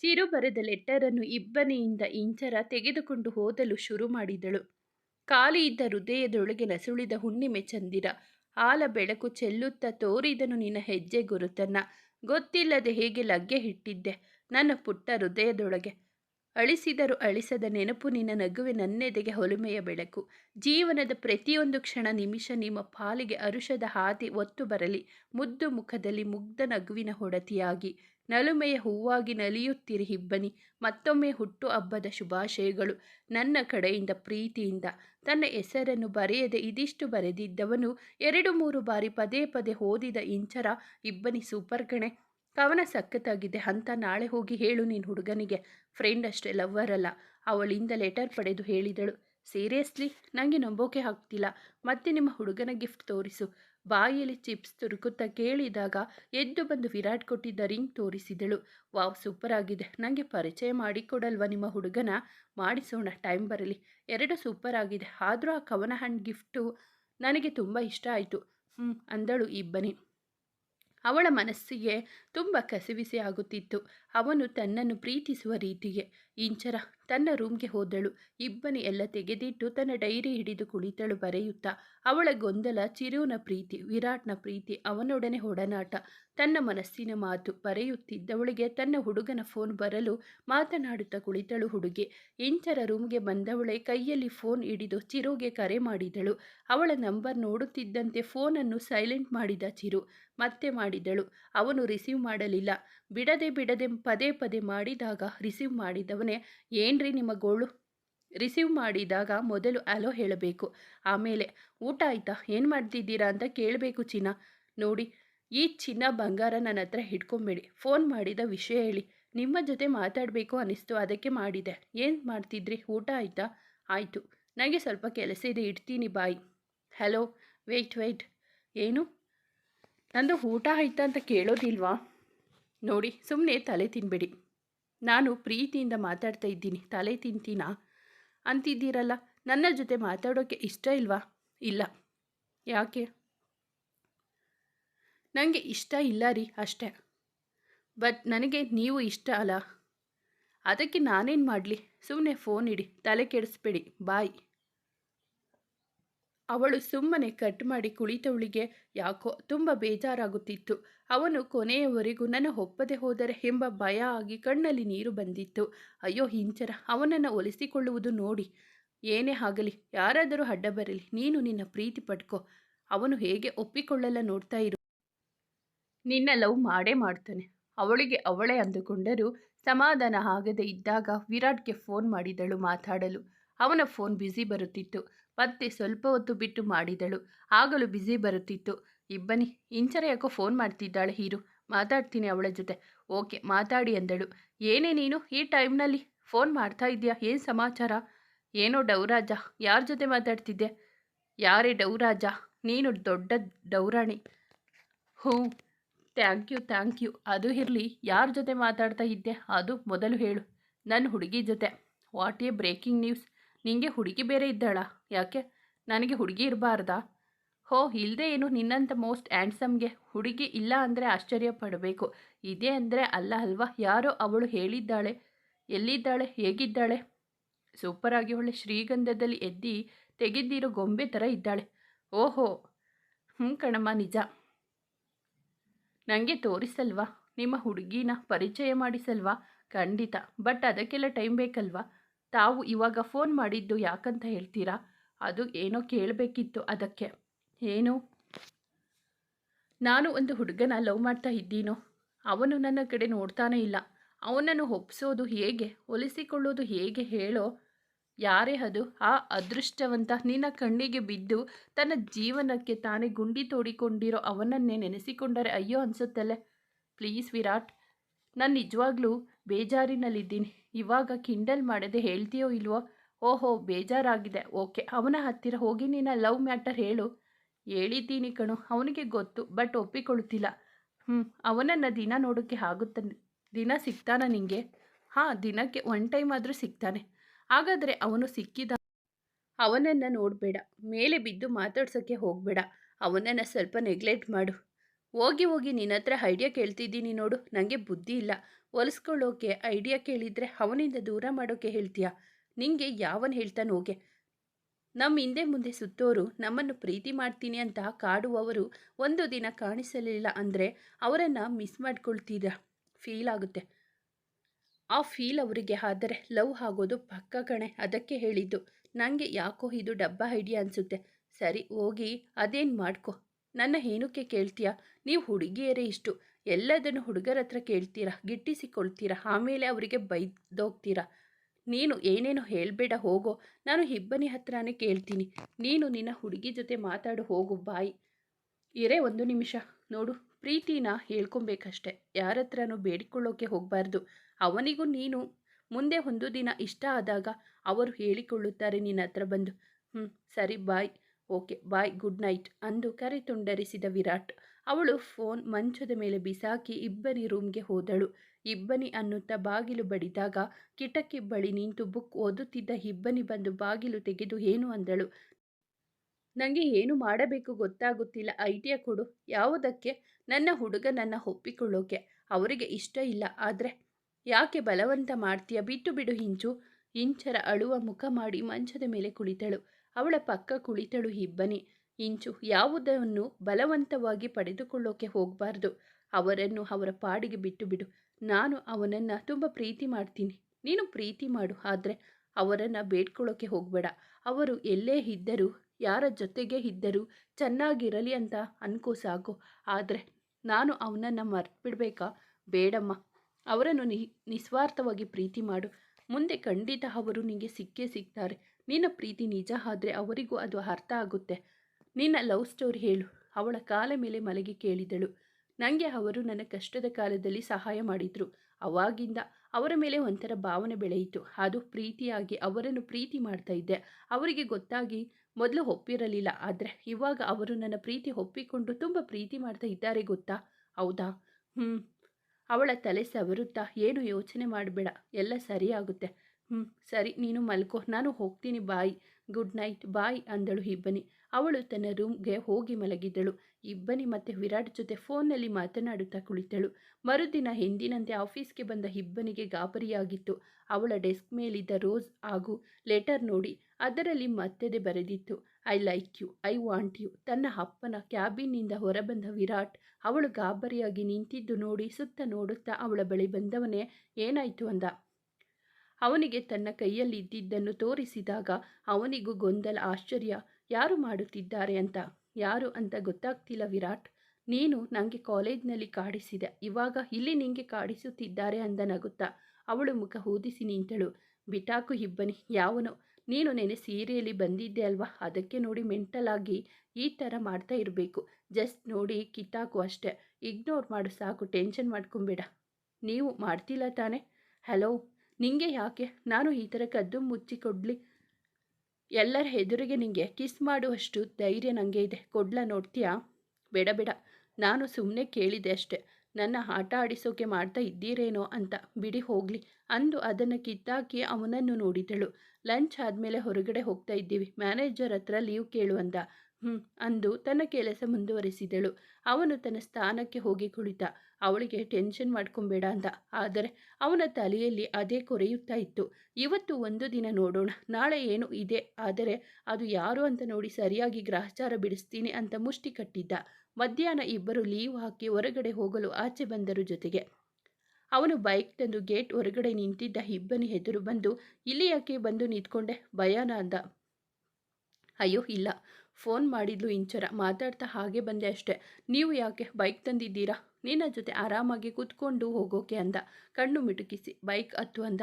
ಚಿರು ಬರೆದ ಲೆಟ್ಟರನ್ನು ಇಬ್ಬನಿಯಿಂದ ಇಂಚರ ತೆಗೆದುಕೊಂಡು ಓದಲು ಶುರು ಮಾಡಿದಳು. ಖಾಲಿ ಇದ್ದ ಹೃದಯದೊಳಗೆ ನಸುಳಿದ ಹುಣ್ಣಿಮೆ ಚಂದಿರ, ಆಲ ಬೆಳಕು ಚೆಲ್ಲುತ್ತಾ ತೋರಿದನು ನಿನ್ನ ಹೆಜ್ಜೆ ಗುರುತನ್ನ. ಗೊತ್ತಿಲ್ಲದೆ ಹೇಗೆ ಲಗ್ಗೆ ಹಿಟ್ಟಿದ್ದೆ ನನ್ನ ಪುಟ್ಟ ಹೃದಯದೊಳಗೆ. ಅಳಿಸಿದರು ಅಳಿಸದ ನೆನಪು ನಿನ್ನ ನಗುವೆ ನನ್ನೆದೆಗೆ ಹೊಲುಮೆಯ ಬೆಳಕು. ಜೀವನದ ಪ್ರತಿಯೊಂದು ಕ್ಷಣ ನಿಮಿಷ ನಿಮ್ಮ ಪಾಲಿಗೆ ಅರುಷದ ಹಾದಿ ಒತ್ತು ಬರಲಿ. ಮುದ್ದು ಮುಖದಲ್ಲಿ ಮುಗ್ಧ ನಗುವಿನ ಹೊಡತಿಯಾಗಿ. ನಲುಮೆಯ ಹೂವಾಗಿ ನಲಿಯುತ್ತಿರಿ ಹಿಬ್ಬನಿ. ಮತ್ತೊಮ್ಮೆ ಹುಟ್ಟು ಹಬ್ಬದ ಶುಭಾಶಯಗಳು. ನನ್ನ ಕಡೆಯಿಂದ ಪ್ರೀತಿಯಿಂದ. ತನ್ನ ಹೆಸರನ್ನು ಬರೆಯದೆ ಇದಿಷ್ಟು ಬರೆದಿದ್ದವನು ಎರಡು ಮೂರು ಬಾರಿ ಪದೇ ಪದೇ ಓದಿದ ಇಂಚರ ಇಬ್ಬನಿ ಸೂಪರ್ ಕಣೆ. ಕವನ ಸಖತ್ತಾಗಿದೆ ಅಂತ ನಾಳೆ ಹೋಗಿ ಹೇಳು ನಿನ್ನ ಹುಡುಗನಿಗೆ. ಫ್ರೆಂಡ್ ಅಷ್ಟೇ ಅಲ್ಲ. ಅವಳಿಂದ ಲೆಟರ್ ಪಡೆದು ಹೇಳಿದಳು. ಸೀರಿಯಸ್ಲಿ ನನಗೆ ನಂಬೋಕೆ ಆಗ್ತಿಲ್ಲ. ಮತ್ತೆ ನಿಮ್ಮ ಹುಡುಗನ ಗಿಫ್ಟ್ ತೋರಿಸು. ಬಾಯಿಯಲ್ಲಿ ಚಿಪ್ಸ್ ತುರುಕುತ್ತಾ ಕೇಳಿದಾಗ ಎದ್ದು ಬಂದು ವಿರಾಟ್ ಕೊಟ್ಟಿದ್ದ ರಿಂಗ್ ತೋರಿಸಿದಳು. ವಾವ್ ಸೂಪರ್ ಆಗಿದೆ. ನನಗೆ ಪರಿಚಯ ಮಾಡಿಕೊಡಲ್ವ ನಿಮ್ಮ ಹುಡುಗನ? ಮಾಡಿಸೋಣ ಟೈಮ್ ಬರಲಿ. ಎರಡು ಸೂಪರ್ ಆಗಿದೆ. ಆದರೂ ಆ ಕವನ ಹಣ್ಣು ಗಿಫ್ಟು ನನಗೆ ತುಂಬ ಇಷ್ಟ ಆಯಿತು. ಹ್ಞೂ ಅಂದಳು ಇಬ್ಬನಿ. ಅವಳ ಮನಸ್ಸಿಗೆ ತುಂಬ ಕಸಿವಿಸಿ ಆಗುತ್ತಿತ್ತು. ಅವನು ತನ್ನನ್ನು ಪ್ರೀತಿಸುವ ರೀತಿಗೆ. ಇಂಚರ ತನ್ನ ರೂಮ್ಗೆ ಹೋದಳು. ಇಬ್ಬನಿ ಎಲ್ಲ ತೆಗೆದಿಟ್ಟು ತನ್ನ ಡೈರಿ ಹಿಡಿದು ಕುಳಿತಳು ಬರೆಯುತ್ತಾ. ಅವಳ ಗೊಂದಲ ಚಿರುವಿನ ಪ್ರೀತಿ, ವಿರಾಟ್ನ ಪ್ರೀತಿ, ಅವನೊಡನೆ ಒಡನಾಟ. ತನ್ನ ಮನಸ್ಸಿನ ಮಾತು ಬರೆಯುತ್ತಿದ್ದವಳಿಗೆ ತನ್ನ ಹುಡುಗನ ಫೋನ್ ಬರಲು ಮಾತನಾಡುತ್ತಾ ಕುಳಿತಳು ಹುಡುಗಿ. ಇಂಚರ ರೂಮ್ಗೆ ಬಂದವಳೆ ಕೈಯಲ್ಲಿ ಫೋನ್ ಹಿಡಿದು ಚಿರುಗೆ ಕರೆ ಮಾಡಿದಳು. ಅವಳ ನಂಬರ್ ನೋಡುತ್ತಿದ್ದಂತೆ ಫೋನನ್ನು ಸೈಲೆಂಟ್ ಮಾಡಿದ ಚಿರು. ಮತ್ತೆ ಮಾಡಿದಳು. ಅವನು ರಿಸೀವ್ ಮಾಡಲಿಲ್ಲ. ಬಿಡದೆ ಬಿಡದೆ ಪದೇ ಪದೇ ಮಾಡಿದಾಗ ರಿಸೀವ್ ಮಾಡಿದವನೇ ಏನ್ರಿ ನಿಮ್ಮ ಗೋಳು? ರಿಸೀವ್ ಮಾಡಿದಾಗ ಮೊದಲು ಅಲೋ ಹೇಳಬೇಕು. ಆಮೇಲೆ ಊಟ ಆಯ್ತಾ? ಏನು ಮಾಡ್ತಿದ್ದೀರಾ ಅಂತ ಕೇಳಬೇಕು ಚಿನ್ನ. ನೋಡಿ, ಈ ಚಿನ್ನ ಬಂಗಾರ ನನ್ನ ಹತ್ರ ಹಿಡ್ಕೊಂಬೇಡಿ. ಫೋನ್ ಮಾಡಿದ ವಿಷಯ ಹೇಳಿ. ನಿಮ್ಮ ಜೊತೆ ಮಾತಾಡಬೇಕು ಅನ್ನಿಸ್ತು, ಅದಕ್ಕೆ ಮಾಡಿದೆ. ಏನು ಮಾಡ್ತಿದ್ರಿ? ಊಟ ಆಯಿತಾ? ಆಯಿತು. ನನಗೆ ಸ್ವಲ್ಪ ಕೆಲಸ ಇದೆ, ಇಡ್ತೀನಿ, ಬಾಯ್. ಹಲೋ ವೆಯ್ಟ್ ವೆಯ್ಟ್ ಏನು? ನಂದು ಊಟ ಆಯ್ತಾ ಅಂತ ಕೇಳೋದಿಲ್ವಾ? ನೋಡಿ ಸುಮ್ಮನೆ ತಲೆ ತಿನ್ಬೇಡಿ. ನಾನು ಪ್ರೀತಿಯಿಂದ ಮಾತಾಡ್ತಾ ಇದ್ದೀನಿ. ತಲೆ ತಿಂತೀನಾ? ಅಂತಿದ್ದೀರಲ್ಲ, ನನ್ನ ಜೊತೆ ಮಾತಾಡೋಕ್ಕೆ ಇಷ್ಟ ಇಲ್ವಾ? ಇಲ್ಲ. ಯಾಕೆ? ನನಗೆ ಇಷ್ಟ ಇಲ್ಲ ರೀ, ಅಷ್ಟೇ. ಬಟ್ ನನಗೆ ನೀವು ಇಷ್ಟ ಅಲ್ಲ. ಅದಕ್ಕೆ ನಾನೇನು ಮಾಡಲಿ? ಸುಮ್ಮನೆ ಫೋನ್ ಇಡಿ, ತಲೆ ಕೆಡಿಸ್ಬೇಡಿ. ಬಾಯ್. ಅವಳು ಸುಮ್ಮನೆ ಕಟ್ ಮಾಡಿ ಕುಳಿತವಳಿಗೆ ಯಾಕೋ ತುಂಬ ಬೇಜಾರಾಗುತ್ತಿತ್ತು. ಅವನು ಕೊನೆಯವರೆಗೂ ನನ್ನ ಒಪ್ಪದೆ ಹೋದರೆ ಎಂಬ ಭಯ ಆಗಿ ಕಣ್ಣಲ್ಲಿ ನೀರು ಬಂದಿತ್ತು. ಅಯ್ಯೋ, ಹಿಂಚರ, ಅವನನ್ನು ಒಲಿಸಿಕೊಳ್ಳುವುದು ನೋಡಿ. ಏನೇ ಆಗಲಿ, ಯಾರಾದರೂ ಅಡ್ಡ ಬರಲಿ, ನೀನು ನಿನ್ನ ಪ್ರೀತಿ ಪಡ್ಕೊ. ಅವನು ಹೇಗೆ ಒಪ್ಪಿಕೊಳ್ಳಲ್ಲ ನೋಡ್ತಾ ಇರು. ನಿನ್ನ ಲವ್ ಮಾಡೇ ಮಾಡ್ತಾನೆ. ಅವಳಿಗೆ ಅವಳೇ ಅಂದುಕೊಂಡರೂ ಸಮಾಧಾನ ಆಗದೆ ಇದ್ದಾಗ ವಿರಾಟ್ಗೆ ಫೋನ್ ಮಾಡಿದಳು ಮಾತಾಡಲು. ಅವನ ಫೋನ್ ಬ್ಯುಸಿ ಬರುತ್ತಿತ್ತು. ಮತ್ತೆ ಸ್ವಲ್ಪ ಹೊತ್ತು ಬಿಟ್ಟು ಮಾಡಿದಳು. ಆಗಲೂ ಬ್ಯುಸಿ ಬರುತ್ತಿತ್ತು. ಇಬ್ಬನಿ, ಇಂಚರ ಯಾಕೋ ಫೋನ್ ಮಾಡ್ತಿದ್ದಾಳೆ ಹೀರು. ಮಾತಾಡ್ತೀನಿ ಅವಳ ಜೊತೆ. ಓಕೆ, ಮಾತಾಡಿ ಅಂದಳು. ಏನೇ ನೀನು, ಈ ಟೈಮ್ನಲ್ಲಿ ಫೋನ್ ಮಾಡ್ತಾ ಇದೆಯಾ ಏನು ಸಮಾಚಾರ? ಏನೋ ಡೌರಾಜ. ಯಾರ ಜೊತೆ ಮಾತಾಡ್ತಿದ್ದೆ? ಯಾರೇ ಡೌರಾಜ. ನೀನು ದೊಡ್ಡ ಡೌರಾಣಿ. ಹ್ಞೂ. Thank you thank you. ಅದು ಇರಲಿ, ಯಾರ ಜೊತೆ ಮಾತಾಡ್ತಾ ಇದ್ದೆ? ಅದು ಮೊದಲು ಹೇಳು. ನನ್ನ ಹುಡುಗಿ ಜೊತೆ. What a breaking news. ನಿಂಗೆ ಹುಡುಗಿ ಬೇರೆ ಇದ್ದಾಳ? ಯಾಕೆ? ನನಗೆ ಹುಡುಗಿ ಇರಬಾರ್ದಾ? ಹೋ ಇಲ್ಲದೆ ಏನು ನಿನ್ನಂಥ ಮೋಸ್ಟ್ ಆ್ಯಂಡ್ಸಮ್ಗೆ ಹುಡುಗಿ ಇಲ್ಲ ಅಂದರೆ ಆಶ್ಚರ್ಯ ಪಡಬೇಕು. ಇದೆ ಅಂದರೆ ಅಲ್ಲ ಅಲ್ವಾ? ಯಾರೋ ಅವಳು ಹೇಳಿದ್ದಾಳೆ. ಎಲ್ಲಿದ್ದಾಳೆ? ಹೇಗಿದ್ದಾಳೆ? ಸೂಪರಾಗಿ ಒಳ್ಳೆ ಶ್ರೀಗಂಧದಲ್ಲಿ ಎದ್ದಿ ತೆಗೆದಿರೋ ಗೊಂಬೆ ಥರ ಇದ್ದಾಳೆ. ಓಹೋ ಹ್ಞೂ ಕಣಮ್ಮ, ನಿಜ. ನನಗೆ ತೋರಿಸಲ್ವಾ? ನಿಮ್ಮ ಹುಡುಗಿನ ಪರಿಚಯ ಮಾಡಿಸಲ್ವಾ? ಖಂಡಿತ. ಬಟ್ ಅದಕ್ಕೆಲ್ಲ ಟೈಮ್ ಬೇಕಲ್ವಾ? ತಾವು ಇವಾಗ ಫೋನ್ ಮಾಡಿದ್ದು ಯಾಕಂತ ಹೇಳ್ತೀರಾ? ಅದು ಏನೋ ಕೇಳಬೇಕಿತ್ತು ಅದಕ್ಕೆ. ಏನು? ನಾನು ಒಂದು ಹುಡುಗನ ಲವ್ ಮಾಡ್ತಾ ಇದ್ದೀನೋ? ಅವನು ನನ್ನ ಕಡೆ ನೋಡ್ತಾನೇ ಇಲ್ಲ. ಅವನನ್ನು ಒಪ್ಪಿಸೋದು ಹೇಗೆ? ಒಲಿಸಿಕೊಳ್ಳೋದು ಹೇಗೆ ಹೇಳೋ? ಯಾರೇ ಅದು? ಆ ಅದೃಷ್ಟವಂತ ನಿನ್ನ ಕಣ್ಣಿಗೆ ಬಿದ್ದು ತನ್ನ ಜೀವನಕ್ಕೆ ತಾನೇ ಗುಂಡಿ ತೋಡಿಕೊಂಡಿರೋ ಅವನನ್ನೇ ನೆನೆಸಿಕೊಂಡರೆ ಅಯ್ಯೋ ಅನಿಸುತ್ತಲ್ಲೇ? ಪ್ಲೀಸ್ ವಿರಾಟ್ ನಾನು ನಿಜವಾಗ್ಲೂ ಬೇಜಾರಿನಲ್ಲಿದ್ದೀನಿ. ಇವಾಗ ಕಿಂಡಲ್ ಮಾಡದೆ ಹೇಳ್ತೀಯೋ ಇಲ್ವೋ? ಓಹೋ, ಬೇಜಾರಾಗಿದೆ. ಓಕೆ, ಅವನ ಹತ್ತಿರ ಹೋಗಿ ನಿನ್ನ ಲವ್ ಮ್ಯಾಟರ್ ಹೇಳು. ಹೇಳಿದ್ದೀನಿ ಕಣು, ಅವನಿಗೆ ಗೊತ್ತು, ಬಟ್ ಒಪ್ಪಿಕೊಳ್ಳುತ್ತಿಲ್ಲ. ಹ್ಞೂ ಅವನನ್ನು ದಿನ ನೋಡೋಕ್ಕೆ ಆಗುತ್ತೆ? ದಿನ ಸಿಗ್ತಾನ ನಿಂಗೆ? ಹಾಂ, ದಿನಕ್ಕೆ ಒನ್ ಟೈಮ್ ಆದರೂ ಸಿಗ್ತಾನೆ. ಹಾಗಾದರೆ ಅವನು ಸಿಕ್ಕಿದ ಅವನನ್ನು ನೋಡಬೇಡ. ಮೇಲೆ ಬಿದ್ದು ಮಾತಾಡ್ಸೋಕ್ಕೆ ಹೋಗಬೇಡ. ಅವನನ್ನು ಸ್ವಲ್ಪ ನೆಗ್ಲೆಕ್ಟ್ ಮಾಡು. ಹೋಗಿ ಹೋಗಿ ನಿನ್ನ ಹತ್ರ ಐಡಿಯಾ ಕೇಳ್ತಿದ್ದೀನಿ ನೋಡು. ನನಗೆ ಬುದ್ಧಿ ಇಲ್ಲ. ಹೊಲಿಸ್ಕೊಳ್ಳೋಕೆ ಐಡಿಯಾ ಕೇಳಿದರೆ ಅವನಿಂದ ದೂರ ಮಾಡೋಕೆ ಹೇಳ್ತೀಯಾ? ನಿಂಗೆ ಯಾವನ್ ಹೇಳ್ತಾನೆ ಹೋಗೆ. ನಮ್ಮ ಹಿಂದೆ ಮುಂದೆ ಸುತ್ತೋರು ನಮ್ಮನ್ನು ಪ್ರೀತಿ ಮಾಡ್ತೀನಿ ಅಂತ ಕಾಡುವವರು ಒಂದು ದಿನ ಕಾಣಿಸಲಿಲ್ಲ ಅಂದರೆ ಅವರನ್ನು ಮಿಸ್ ಮಾಡ್ಕೊಳ್ತೀರ? ಫೀಲ್ ಆಗುತ್ತೆ. ಆ ಫೀಲ್ ಅವರಿಗೆ, ಆದರೆ ಲವ್ ಆಗೋದು ಪಕ್ಕ ಕಣೆ. ಅದಕ್ಕೆ ಹೇಳಿದ್ದು. ನನಗೆ ಯಾಕೋ ಇದು ಡಬ್ಬ ಐಡಿಯಾ ಅನಿಸುತ್ತೆ. ಸರಿ, ಹೋಗಿ ಅದೇನು ಮಾಡ್ಕೊ. ನನ್ನ ಏನಕ್ಕೆ ಕೇಳ್ತೀಯಾ? ನೀವು ಹುಡುಗಿಯರೇ ಇಷ್ಟು, ಎಲ್ಲದನ್ನು ಹುಡುಗರ ಹತ್ರ ಕೇಳ್ತೀರಾ, ಗಿಟ್ಟಿಸಿಕೊಳ್ತೀರಾ, ಆಮೇಲೆ ಅವರಿಗೆ ಬೈದೋಗ್ತೀರಾ? ನೀನು ಏನೇನು ಹೇಳಬೇಡ, ಹೋಗೋ. ನಾನು ಇಬ್ಬನಿ ಹತ್ರನೇ ಕೇಳ್ತೀನಿ. ನೀನು ನಿನ್ನ ಹುಡುಗಿ ಜೊತೆ ಮಾತಾಡು, ಹೋಗು, ಬಾಯಿ. ಇರೇ ಒಂದು ನಿಮಿಷ. ನೋಡು, ಪ್ರೀತಿನ ಹೇಳ್ಕೊಬೇಕಷ್ಟೆ. ಯಾರ ಹತ್ರನೂ ಬೇಡಿಕೊಳ್ಳೋಕೆ ಹೋಗಬಾರ್ದು. ಅವನಿಗೂ ನೀನು, ಮುಂದೆ ಒಂದು ದಿನ ಇಷ್ಟ ಆದಾಗ ಅವರು ಹೇಳಿಕೊಳ್ಳುತ್ತಾರೆ, ನಿನ್ನ ಹತ್ರ ಬಂದು. ಹ್ಞೂ ಸರಿ, bye. Okay, bye, good night ಅಂದು ಕರೆ ತುಂಡರಿಸಿದ ವಿರಾಟ್. ಅವಳು ಫೋನ್ ಮಂಚದ ಮೇಲೆ ಬಿಸಾಕಿ ಇಬ್ಬನಿ ರೂಮ್ಗೆ ಹೋದಳು. ಇಬ್ಬನಿ ಅನ್ನುತ್ತಾ ಬಾಗಿಲು ಬಡಿದಾಗ ಕಿಟಕಿ ಬಳಿ ನಿಂತು ಬುಕ್ ಓದುತ್ತಿದ್ದ ಇಬ್ಬನಿ ಬಂದು ಬಾಗಿಲು ತೆಗೆದು ಏನು ಅಂದಳು? ನನಗೆ ಏನು ಮಾಡಬೇಕು ಗೊತ್ತಾಗುತ್ತಿಲ್ಲ. ಐಡಿಯಾ ಕೊಡು. ಯಾವುದಕ್ಕೆ? ನನ್ನ ಹುಡುಗ ನನ್ನ ಒಪ್ಪಿಕೊಳ್ಳೋಕೆ. ಅವರಿಗೆ ಇಷ್ಟ ಇಲ್ಲ. ಆದರೆ ಯಾಕೆ ಬಲವಂತ ಮಾಡ್ತೀಯ? ಬಿಟ್ಟು ಬಿಡು ಹಿಂಚು ಇಂಚರ ಅಳುವ ಮುಖ ಮಾಡಿ ಮಂಚದ ಮೇಲೆ ಕುಳಿತಳು. ಅವಳ ಪಕ್ಕ ಕುಳಿತಳು ಇಬ್ಬನಿ. ಇಂಚು ಯಾವುದನ್ನು ಬಲವಂತವಾಗಿ ಪಡೆದುಕೊಳ್ಳೋಕೆ ಹೋಗಬಾರ್ದು. ಅವರನ್ನು ಅವರ ಪಾಡಿಗೆ ಬಿಟ್ಟು ಬಿಡು ನಾನು ಅವನನ್ನು ತುಂಬ ಪ್ರೀತಿ ಮಾಡ್ತೀನಿ. ನೀನು ಪ್ರೀತಿ ಮಾಡು, ಆದರೆ ಅವರನ್ನು ಬೇಡ್ಕೊಳ್ಳೋಕೆ ಹೋಗಬೇಡ. ಅವರು ಎಲ್ಲೇ ಇದ್ದರೂ, ಯಾರ ಜೊತೆಗೆ ಇದ್ದರೂ ಚೆನ್ನಾಗಿರಲಿ ಅಂತ ಅನ್ಕೋ ಸಾಕು. ಆದರೆ ನಾನು ಅವನನ್ನು ಮರ್ತು ಬಿಡಬೇಕಾ ಬೇಡಮ್ಮ. ಅವರನ್ನು ನಿ, ನಿಸ್ವಾರ್ಥವಾಗಿ ಪ್ರೀತಿ ಮಾಡು. ಮುಂದೆ ಖಂಡಿತ ಅವರು ನಿನಗೆ ಸಿಕ್ಕೇ ಸಿಗ್ತಾರೆ. ನಿನ್ನ ಪ್ರೀತಿ ನಿಜ ಆದರೆ ಅವರಿಗೂ ಅದು ಅರ್ಥ ಆಗುತ್ತೆ. ನಿನ್ನ ಲವ್ ಸ್ಟೋರಿ ಹೇಳು. ಅವಳ ಕಾಲ ಮೇಲೆ ಮಲಗಿ ಕೇಳಿದಳು. ನನಗೆ ಅವರು ನನ್ನ ಕಷ್ಟದ ಕಾಲದಲ್ಲಿ ಸಹಾಯ ಮಾಡಿದರು. ಅವಾಗಿಂದ ಅವರ ಮೇಲೆ ಒಂಥರ ಭಾವನೆ ಬೆಳೆಯಿತು. ಅದು ಪ್ರೀತಿಯಾಗಿ ಅವರನ್ನು ಪ್ರೀತಿ ಮಾಡ್ತಾ ಇದ್ದೆ. ಅವರಿಗೆ ಗೊತ್ತಾಗಿ ಮೊದಲು ಒಪ್ಪಿರಲಿಲ್ಲ. ಆದರೆ ಇವಾಗ ಅವರು ನನ್ನ ಪ್ರೀತಿ ಒಪ್ಪಿಕೊಂಡು ತುಂಬ ಪ್ರೀತಿ ಮಾಡ್ತಾ ಇದ್ದಾರೆ ಗೊತ್ತಾ? ಹೌದಾ? ಹ್ಞೂ ಅವಳ ತಲೆ ಸವರುತ್ತಾ ಏನು ಯೋಚನೆ ಮಾಡಬೇಡ. ಎಲ್ಲ ಸರಿಯಾಗುತ್ತೆ. ಹ್ಞೂ ಸರಿ, ನೀನು ಮಲ್ಕೋ. ನಾನು ಹೋಗ್ತೀನಿ, ಬಾಯ್. ಗುಡ್ ನೈಟ್, ಬಾಯ್ ಅಂದಳು ಇಬ್ಬನಿ. ಅವಳು ತನ್ನ ರೂಮ್ಗೆ ಹೋಗಿ ಮಲಗಿದ್ದಳು. ಇಬ್ಬನಿ ಮತ್ತೆ ವಿರಾಟ್ ಜೊತೆ ಫೋನ್ನಲ್ಲಿ ಮಾತನಾಡುತ್ತಾ ಕುಳಿತಳು. ಮರುದಿನ ಹಿಂದಿನಂತೆ ಆಫೀಸ್ಗೆ ಬಂದ ಇಬ್ಬನಿಗೆ ಗಾಬರಿಯಾಗಿತ್ತು. ಅವಳ ಡೆಸ್ಕ್ ಮೇಲಿದ್ದ ರೋಸ್ ಹಾಗೂ ಲೆಟರ್ ನೋಡಿ ಅದರಲ್ಲಿ ಮತ್ತೆದೆ ಬರೆದಿತ್ತು. I like you, I want you. ತನ್ನ ಅಪ್ಪನ ಕ್ಯಾಬಿನ್ನಿಂದ ಹೊರಬಂದ ವಿರಾಟ್ ಅವಳು ಗಾಬರಿಯಾಗಿ ನಿಂತಿದ್ದು ನೋಡಿ ಸುತ್ತ ನೋಡುತ್ತಾ ಅವಳ ಬಳಿ ಬಂದವನೇ, ಏನಾಯಿತು? ಅಂದ. ಅವನಿಗೆ ತನ್ನ ಕೈಯಲ್ಲಿ ಇದ್ದಿದ್ದನ್ನು ತೋರಿಸಿದಾಗ ಅವನಿಗೂ ಗೊಂದಲ, ಆಶ್ಚರ್ಯ. ಯಾರು ಮಾಡುತ್ತಿದ್ದಾರೆ ಅಂತ? ಯಾರು ಅಂತ ಗೊತ್ತಾಗ್ತಿಲ್ಲ ವಿರಾಟ್. ನೀನು ನನಗೆ ಕಾಲೇಜ್ನಲ್ಲಿ ಕಾಡಿಸಿದೆ. ಇವಾಗ ಇಲ್ಲಿ ನಿಂಗೆ ಕಾಡಿಸುತ್ತಿದ್ದಾರೆ ಅಂದ ನಗುತ್ತಾ ಅವಳು ಮುಖ ಹೂದಿಸಿ ನಿಂತಳು. ಬಿಟಾಕು ಇಬ್ಬನಿ ಯಾವನು? ನೀನು ನೆನೆ ಸೀರೆಯಲ್ಲಿ ಬಂದಿದ್ದೆ ಅಲ್ವಾ? ಅದಕ್ಕೆ ನೋಡಿ ಮೆಂಟಲ್ ಈ ಥರ ಮಾಡ್ತಾ ಇರಬೇಕು. ಜಸ್ಟ್ ನೋಡಿ ಕಿತ್ತಾಕು ಅಷ್ಟೆ. ಇಗ್ನೋರ್ ಮಾಡು ಸಾಕು, ಟೆನ್ಷನ್ ಮಾಡ್ಕೊಂಬೇಡ. ನೀವು ಮಾಡ್ತಿಲ್ಲ ತಾನೆ? ಹಲೋ, ನಿಂಗೆ ಯಾಕೆ? ನಾನು ಈ ಥರ ಕದ್ದು ಮುಚ್ಚಿ ಕೊಡಲಿ ಎಲ್ಲರ ಎದುರಿಗೆ ನಿಂಗೆ ಕಿಸ್ ಮಾಡುವಷ್ಟು ಧೈರ್ಯ ನನಗೆ ಇದೆ. ಕೊಡ್ಲ ನೋಡ್ತೀಯಾ? ಬೇಡ ಬೇಡ. ನಾನು ಸುಮ್ಮನೆ ಕೇಳಿದೆ ಅಷ್ಟೆ. ನನ್ನ ಆಟ ಆಡಿಸೋಕೆ ಮಾಡ್ತಾ ಇದ್ದೀರೇನೋ ಅಂತ. ಬಿಡಿ, ಹೋಗಲಿ. ಅಂದು ಅದನ್ನು ಕಿತ್ತಾಕಿ ಅವನನ್ನು ನೋಡಿದಳು. ಲಂಚ್ ಆದಮೇಲೆ ಹೊರಗಡೆ ಹೋಗ್ತಾ ಇದ್ದೀವಿ. ಮ್ಯಾನೇಜರ್ ಹತ್ರ ಲೀವ್ ಕೇಳು ಅಂದ. ಹ್ಞೂ ಅಂದು ತನ್ನ ಕೆಲಸ ಮುಂದುವರಿಸಿದಳು. ಅವನು ತನ್ನ ಸ್ಥಾನಕ್ಕೆ ಹೋಗಿ ಕುಳಿತ. ಅವಳಿಗೆ ಟೆನ್ಷನ್ ಮಾಡ್ಕೊಂಬೇಡ ಅಂದ ಆದರೆ ಅವನ ತಲೆಯಲ್ಲಿ ಅದೇ ಕೊರೆಯುತ್ತಾ ಇತ್ತು. ಇವತ್ತು ಒಂದು ದಿನ ನೋಡೋಣ. ನಾಳೆ ಏನು ಇದೆ. ಆದರೆ ಅದು ಯಾರು ಅಂತ ನೋಡಿ ಸರಿಯಾಗಿ ಗ್ರಹಚಾರ ಬಿಡಿಸ್ತೀನಿ ಅಂತ ಮುಷ್ಟಿ ಕಟ್ಟಿದ್ದ. ಮಧ್ಯಾಹ್ನ ಇಬ್ಬರು ಲೀವ್ ಹಾಕಿ ಹೊರಗಡೆ ಹೋಗಲು ಆಚೆ ಬಂದರು ಜೊತೆಗೆ. ಅವನು ಬೈಕ್ ತಂದು ಗೇಟ್ ಹೊರಗಡೆ ನಿಂತಿದ್ದ ಇಬ್ಬನಿ ಎದುರು ಬಂದು, ಇಲ್ಲಿ ಯಾಕೆ ಬಂದು ನಿಂತ್ಕೊಂಡೆ? ಭಯಾನ ಅಂದ. ಅಯ್ಯೋ, ಇಲ್ಲ. ಫೋನ್ ಮಾಡಿದ್ಲು ಇಂಚರ. ಮಾತಾಡ್ತಾ ಹಾಗೆ ಬಂದೆ ಅಷ್ಟೆ. ನೀವು ಯಾಕೆ? ಬೈಕ್ ತಂದಿದ್ದೀರಾ? ನಿನ್ನ ಜೊತೆ ಆರಾಮಾಗಿ ಕೂತ್ಕೊಂಡು ಹೋಗೋಕೆ ಅಂದ. ಕಣ್ಣು ಮಿಟುಕಿಸಿ. ಬೈಕ್ ಹತ್ತು ಅಂದ.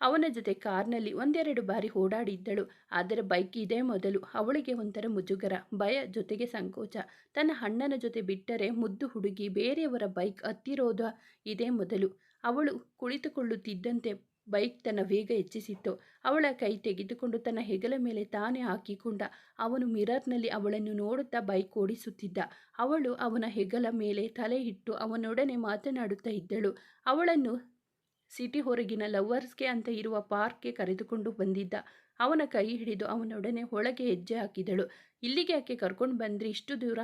ಅವನ ಜೊತೆ ಕಾರ್ನಲ್ಲಿ ಒಂದೆರಡು ಬಾರಿ ಓಡಾಡಿದ್ದಳು. ಆದರೆ ಬೈಕ್ ಇದೇ ಮೊದಲು. ಅವಳಿಗೆ ಒಂಥರ ಮುಜುಗರ, ಭಯ, ಜೊತೆಗೆ ಸಂಕೋಚ. ತನ್ನ ಅಣ್ಣನ ಜೊತೆ ಬಿಟ್ಟರೆ ಮುದ್ದು ಹುಡುಗಿ ಬೇರೆಯವರ ಬೈಕ್ ಹತ್ತಿರೋದ? ಇದೇ ಮೊದಲು. ಅವಳು ಕುಳಿತುಕೊಳ್ಳುತ್ತಿದ್ದಂತೆ ಬೈಕ್ ತನ್ನ ವೇಗ ಹೆಚ್ಚಿಸಿತ್ತು. ಅವಳ ಕೈ ತೆಗೆದುಕೊಂಡು ತನ್ನ ಹೆಗಲ ಮೇಲೆ ತಾನೇ ಹಾಕಿಕೊಂಡ. ಅವನು ಮಿರರ್ನಲ್ಲಿ ಅವಳನ್ನು ನೋಡುತ್ತಾ ಬೈಕ್ ಓಡಿಸುತ್ತಿದ್ದ. ಅವಳು ಅವನ ಹೆಗಲ ಮೇಲೆ ತಲೆ ಇಟ್ಟು ಅವನೊಡನೆ ಮಾತನಾಡುತ್ತಾ ಇದ್ದಳು. ಅವಳನ್ನು ಸಿಟಿ ಹೊರಗಿನ ಲವರ್ಸ್ಗೆ ಅಂತ ಇರುವ ಪಾರ್ಕ್ಗೆ ಕರೆದುಕೊಂಡು ಬಂದಿದ್ದ. ಅವನ ಕೈ ಹಿಡಿದು ಅವನೊಡನೆ ಒಳಗೆ ಹೆಜ್ಜೆ ಹಾಕಿದಳು. ಇಲ್ಲಿಗೆ ಯಾಕೆ ಕರ್ಕೊಂಡು ಬಂದ್ರಿ? ಇಷ್ಟು ದೂರ?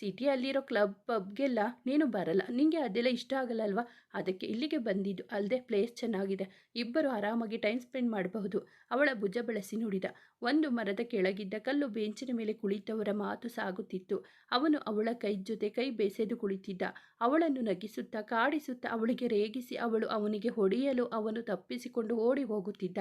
ಸಿಟಿಯಲ್ಲಿರೋ ಕ್ಲಬ್ ಪಬ್ಗೆಲ್ಲ ನೀನು ಬರಲ್ಲ. ನಿಂಗೆ ಅದೆಲ್ಲ ಇಷ್ಟ ಆಗಲ್ಲ ಅಲ್ವಾ? ಅದಕ್ಕೆ ಇಲ್ಲಿಗೆ ಬಂದಿದ್ದು ಅಲ್ಲದೆ ಪ್ಲೇಸ್ ಚೆನ್ನಾಗಿದೆ. ಇಬ್ಬರು ಆರಾಮಾಗಿ ಟೈಮ್ ಸ್ಪೆಂಡ್ ಮಾಡಬಹುದು. ಅವಳ ಭುಜ ಬಳಸಿ ನುಡಿದ. ಒಂದು ಮರದ ಕೆಳಗಿದ್ದ ಕಲ್ಲು ಬೆಂಚಿನ ಮೇಲೆ ಕುಳಿತವರ ಮಾತು ಸಾಗುತ್ತಿತ್ತು. ಅವನು ಅವಳ ಕೈ ಜೊತೆ ಕೈ ಬೇಸೆದು ಕುಳಿತಿದ್ದ. ಅವಳನ್ನು ನಗಿಸುತ್ತಾ, ಕಾಡಿಸುತ್ತಾ, ಅವಳಿಗೆ ರೇಗಿಸಿ ಅವಳು ಅವನಿಗೆ ಹೊಡೆಯಲು ಅವನು ತಪ್ಪಿಸಿಕೊಂಡು ಓಡಿ ಹೋಗುತ್ತಿದ್ದ.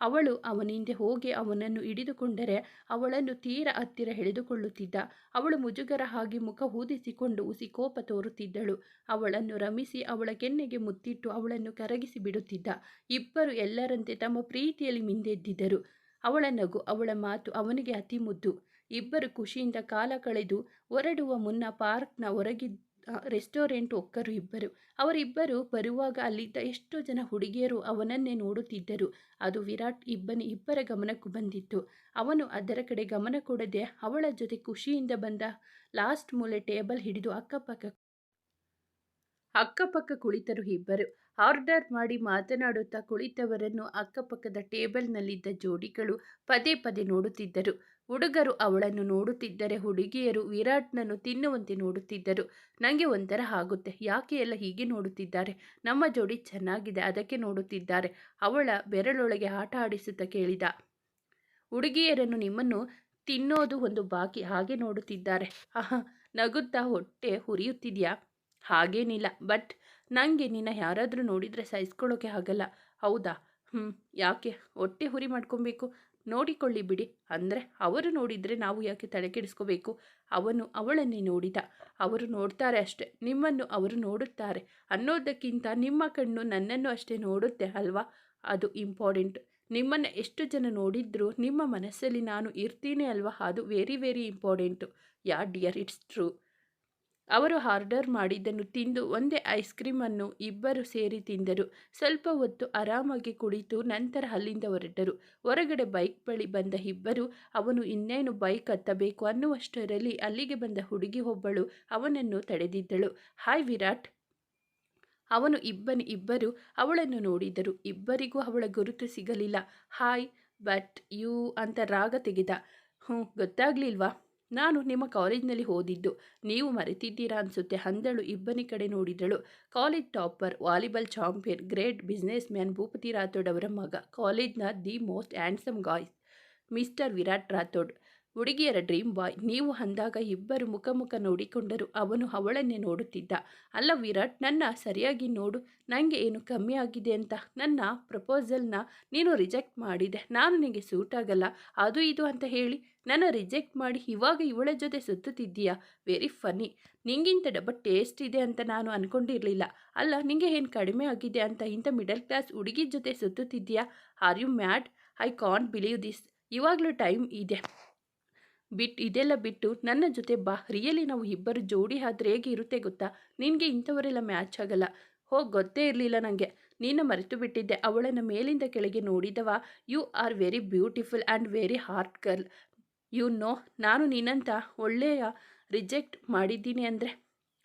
ಅವಳು ಅವನಿಂದೆ ಹೋಗಿ ಅವನನ್ನು ಹಿಡಿದುಕೊಂಡರೆ ಅವಳನ್ನು ತೀರ ಹತ್ತಿರ ಎಳೆದುಕೊಳ್ಳುತ್ತಿದ್ದ. ಅವಳು ಮುಜುಗರ ಹಾಗೆ ಮುಖ ಊದಿಸಿಕೊಂಡು ಉಸಿಕೋಪ ತೋರುತ್ತಿದ್ದಳು. ಅವಳನ್ನು ರಮಿಸಿ ಅವಳ ಕೆನ್ನೆಗೆ ಮುತ್ತಿಟ್ಟು ಅವಳನ್ನು ಕರಗಿಸಿ ಬಿಡುತ್ತಿದ್ದ. ಇಬ್ಬರು ಎಲ್ಲರಂತೆ ತಮ್ಮ ಪ್ರೀತಿಯಲ್ಲಿ ಮಿಂದೆದ್ದಿದ್ದರು. ಅವಳ ನಗು ಅವಳ ಮಾತು ಅವನಿಗೆ ಅತಿ ಮುದ್ದು ಇಬ್ಬರು ಖುಷಿಯಿಂದ ಕಾಲ ಕಳೆದು ಹೊರಡುವ ಮುನ್ನ ಪಾರ್ಕ್ನ ಹೊರಗಿದ್ದ ರೆಸ್ಟೋರೆಂಟ್ ಒಕ್ಕರು ಇಬ್ಬರು. ಅವರಿಬ್ಬರು ಬರುವಾಗ ಅಲ್ಲಿದ್ದ ಎಷ್ಟೋ ಜನ ಹುಡುಗಿಯರು ಅವನನ್ನೇ ನೋಡುತ್ತಿದ್ದರು. ಅದು ವಿರಾಟ್ ಇಬ್ಬನಿ ಇಬ್ಬರ ಗಮನಕ್ಕೂ ಬಂದಿತ್ತು. ಅವನು ಅದರ ಕಡೆ ಗಮನ ಕೊಡದೆ ಅವಳ ಜೊತೆ ಖುಷಿಯಿಂದ ಬಂದ ಲಾಸ್ಟ್ ಮೂಲೆ ಟೇಬಲ್ ಹಿಡಿದು ಅಕ್ಕಪಕ್ಕ ಅಕ್ಕಪಕ್ಕ ಕುಳಿತರು ಇಬ್ಬರು. ಆರ್ಡರ್ ಮಾಡಿ ಮಾತನಾಡುತ್ತಾ ಕುಳಿತವರನ್ನು ಅಕ್ಕಪಕ್ಕದ ಟೇಬಲ್ನಲ್ಲಿದ್ದ ಜೋಡಿಗಳು ಪದೇ ಪದೇ ನೋಡುತ್ತಿದ್ದರು. ಹುಡುಗರು ಅವಳನ್ನು ನೋಡುತ್ತಿದ್ದರೆ ಹುಡುಗಿಯರು ವಿರಾಟ್ನನ್ನು ತಿನ್ನುವಂತೆ ನೋಡುತ್ತಿದ್ದರು. ನನಗೆ ಒಂಥರ ಆಗುತ್ತೆ. ಯಾಕೆ ಎಲ್ಲ ಹೀಗೆ ನೋಡುತ್ತಿದ್ದಾರೆ? ನಮ್ಮ ಜೋಡಿ ಚೆನ್ನಾಗಿದೆ, ಅದಕ್ಕೆ ನೋಡುತ್ತಿದ್ದಾರೆ. ಅವಳ ಬೆರಳೊಳಗೆ ಆಟ ಆಡಿಸುತ್ತಾ ಕೇಳಿದ. ಹುಡುಗಿಯರನ್ನು ನಿಮ್ಮನ್ನು ತಿನ್ನೋದು ಒಂದು ಬಾಕಿ, ಹಾಗೆ ನೋಡುತ್ತಿದ್ದಾರೆ. ಆಹಾ, ನಗುತ್ತಾ ಹೊಟ್ಟೆ ಹುರಿಯುತ್ತಿದೆಯಾ ಹಾಗೇನಿಲ್ಲ, ಬಟ್ ನನಗೆ ನಿನ್ನ ಯಾರಾದರೂ ನೋಡಿದರೆ ಸಹಿಸ್ಕೊಳ್ಳೋಕೆ ಆಗಲ್ಲ. ಹೌದಾ? ಹ್ಞೂ ಯಾಕೆ? ಹೊಟ್ಟೆ ಹುರಿ ಮಾಡ್ಕೊಬೇಕು. ನೋಡಿಕೊಳ್ಳಿ ಬಿಡಿ. ಅಂದರೆ ಅವರು ನೋಡಿದರೆ ನಾವು ಯಾಕೆ ತಲೆ ಕೆಡಿಸ್ಕೋಬೇಕು ಅವನು ಅವಳನ್ನೇ ನೋಡಿದ. ಅವರು ನೋಡ್ತಾರೆ ಅಷ್ಟೆ. ನಿಮ್ಮನ್ನು ಅವರು ನೋಡುತ್ತಾರೆ. ಅನ್ನೋದಕ್ಕಿಂತ ನಿಮ್ಮ ಕಣ್ಣು ನನ್ನನ್ನು ಅಷ್ಟೇ ನೋಡುತ್ತೆ ಅಲ್ವಾ? ಅದು ಇಂಪಾರ್ಟೆಂಟ್ ನಿಮ್ಮನ್ನು ಎಷ್ಟು ಜನ ನೋಡಿದ್ರು ನಿಮ್ಮ ಮನಸ್ಸಲ್ಲಿ ನಾನು ಇರ್ತೀನಿ ಅಲ್ವಾ? ಅದು very very important yeah dear it's true ಅವರು ಆರ್ಡರ್ ಮಾಡಿದ್ದನ್ನು ತಿಂದು ಒಂದೇ ಐಸ್ ಕ್ರೀಮನ್ನು ಇಬ್ಬರು ಸೇರಿ ತಿಂದರು. ಸ್ವಲ್ಪ ಹೊತ್ತು ಆರಾಮಾಗಿ ಕುಳಿತು ನಂತರ ಅಲ್ಲಿಂದ ಹೊರಟರು. ಹೊರಗಡೆ ಬೈಕ್ ಬಳಿ ಬಂದ ಇಬ್ಬರು, ಅವನು ಇನ್ನೇನು ಬೈಕ್ ಹತ್ತಬೇಕು ಅನ್ನುವಷ್ಟರಲ್ಲಿ ಅಲ್ಲಿಗೆ ಬಂದ ಹುಡುಗಿ ಒಬ್ಬಳು ಅವನನ್ನು ತಡೆದಿದ್ದಳು. ಹಾಯ್ ವಿರಾಟ್. ಅವನು ಇಬ್ಬನಿ ಇಬ್ಬರು ಅವಳನ್ನು ನೋಡಿದರು. ಇಬ್ಬರಿಗೂ ಅವಳ ಗುರುತು ಸಿಗಲಿಲ್ಲ. ಹಾಯ್, ಬಟ್ ಯು ಅಂತ ರಾಗ ತೆಗೆದ. ಹ್ಞೂ ಗೊತ್ತಾಗ್ಲಿಲ್ವಾ? ನಾನು ನಿಮ್ಮ ಕಾಲೇಜ್ನಲ್ಲಿ ಓದಿದ್ದು. ನೀವು ಮರೆತಿದ್ದೀರಾ ಅನಿಸುತ್ತೆ. ಹಂದಳು ಇಬ್ಬನಿ ಕಡೆ ನೋಡಿದಳು. College topper, volleyball champion, great business man Bhupathi Rathod ಅವರ ಮಗ. ಕಾಲೇಜ್ನ the most handsome guys mister Virat Rathod. ಹುಡುಗಿಯರ ಡ್ರೀಮ್ ಬಾಯ್. ನೀವು ಅಂದಾಗ ಇಬ್ಬರು ಮುಖ ಮುಖ ನೋಡಿಕೊಂಡರು ಅವನು ಅವಳನ್ನೇ ನೋಡುತ್ತಿದ್ದ. ಅಲ್ಲ ವಿರಾಟ್, ನನ್ನ ಸರಿಯಾಗಿ ನೋಡು. ನನಗೆ ಏನು ಕಮ್ಮಿ ಆಗಿದೆ ಅಂತ? ನನ್ನ ಪ್ರಪೋಸಲ್ನ ನೀನು ರಿಜೆಕ್ಟ್ ಮಾಡಿದೆ. ನಾನು ನಿನಗೆ ಸೂಟ್ ಆಗಲ್ಲ. ಅದು ಇದು ಅಂತ ಹೇಳಿ ನನ್ನ ರಿಜೆಕ್ಟ್ ಮಾಡಿ ಇವಾಗ ಇವಳ ಜೊತೆ ಸುತ್ತುತ್ತಿದ್ದೀಯಾ? Very funny. ನಿಂಗಿಂತ ಡಬ್ಬ ಟೇಸ್ಟ್ ಇದೆ ಅಂತ ನಾನು ಅಂದ್ಕೊಂಡಿರಲಿಲ್ಲ ಅಲ್ಲ, ನಿಂಗೆ ಏನು ಕಡಿಮೆ ಆಗಿದೆ ಅಂತ ಇಂಥ ಮಿಡಲ್ ಕ್ಲಾಸ್ ಹುಡುಗಿ ಜೊತೆ ಸುತ್ತುತ್ತಿದ್ದೀಯಾ? Are you mad? I can't believe this. ಇವಾಗಲೂ ಟೈಮ್ ಇದೆ. ಬಿಟ್ಟು ಇದೆಲ್ಲ ಬಿಟ್ಟು ನನ್ನ ಜೊತೆ ಬಾ, ರಿಯಲಿ ನಾವು ಇಬ್ಬರು ಜೋಡಿ ಆದ್ರೆ ಹೇಗೆ ಇರುತ್ತೆ ಗೊತ್ತಾ? ನಿನಗೆ ಇಂಥವರೆಲ್ಲ ಮ್ಯಾಚ್ ಆಗಲ್ಲ. ಹೋ ಗೊತ್ತೇ ಇರಲಿಲ್ಲ ನನಗೆ ನೀನು ಮರೆತು ಬಿಟ್ಟಿದ್ದೆ. ಅವಳನ್ನು ಮೇಲಿಂದ ಕೆಳಗೆ ನೋಡಿದವ. You are very beautiful and very heart girl you know ನಾನು ನಿನ್ನಂತ ಒಳ್ಳೆಯ ರಿಜೆಕ್ಟ್ ಮಾಡಿದ್ದೀನಿ ಅಂದರೆ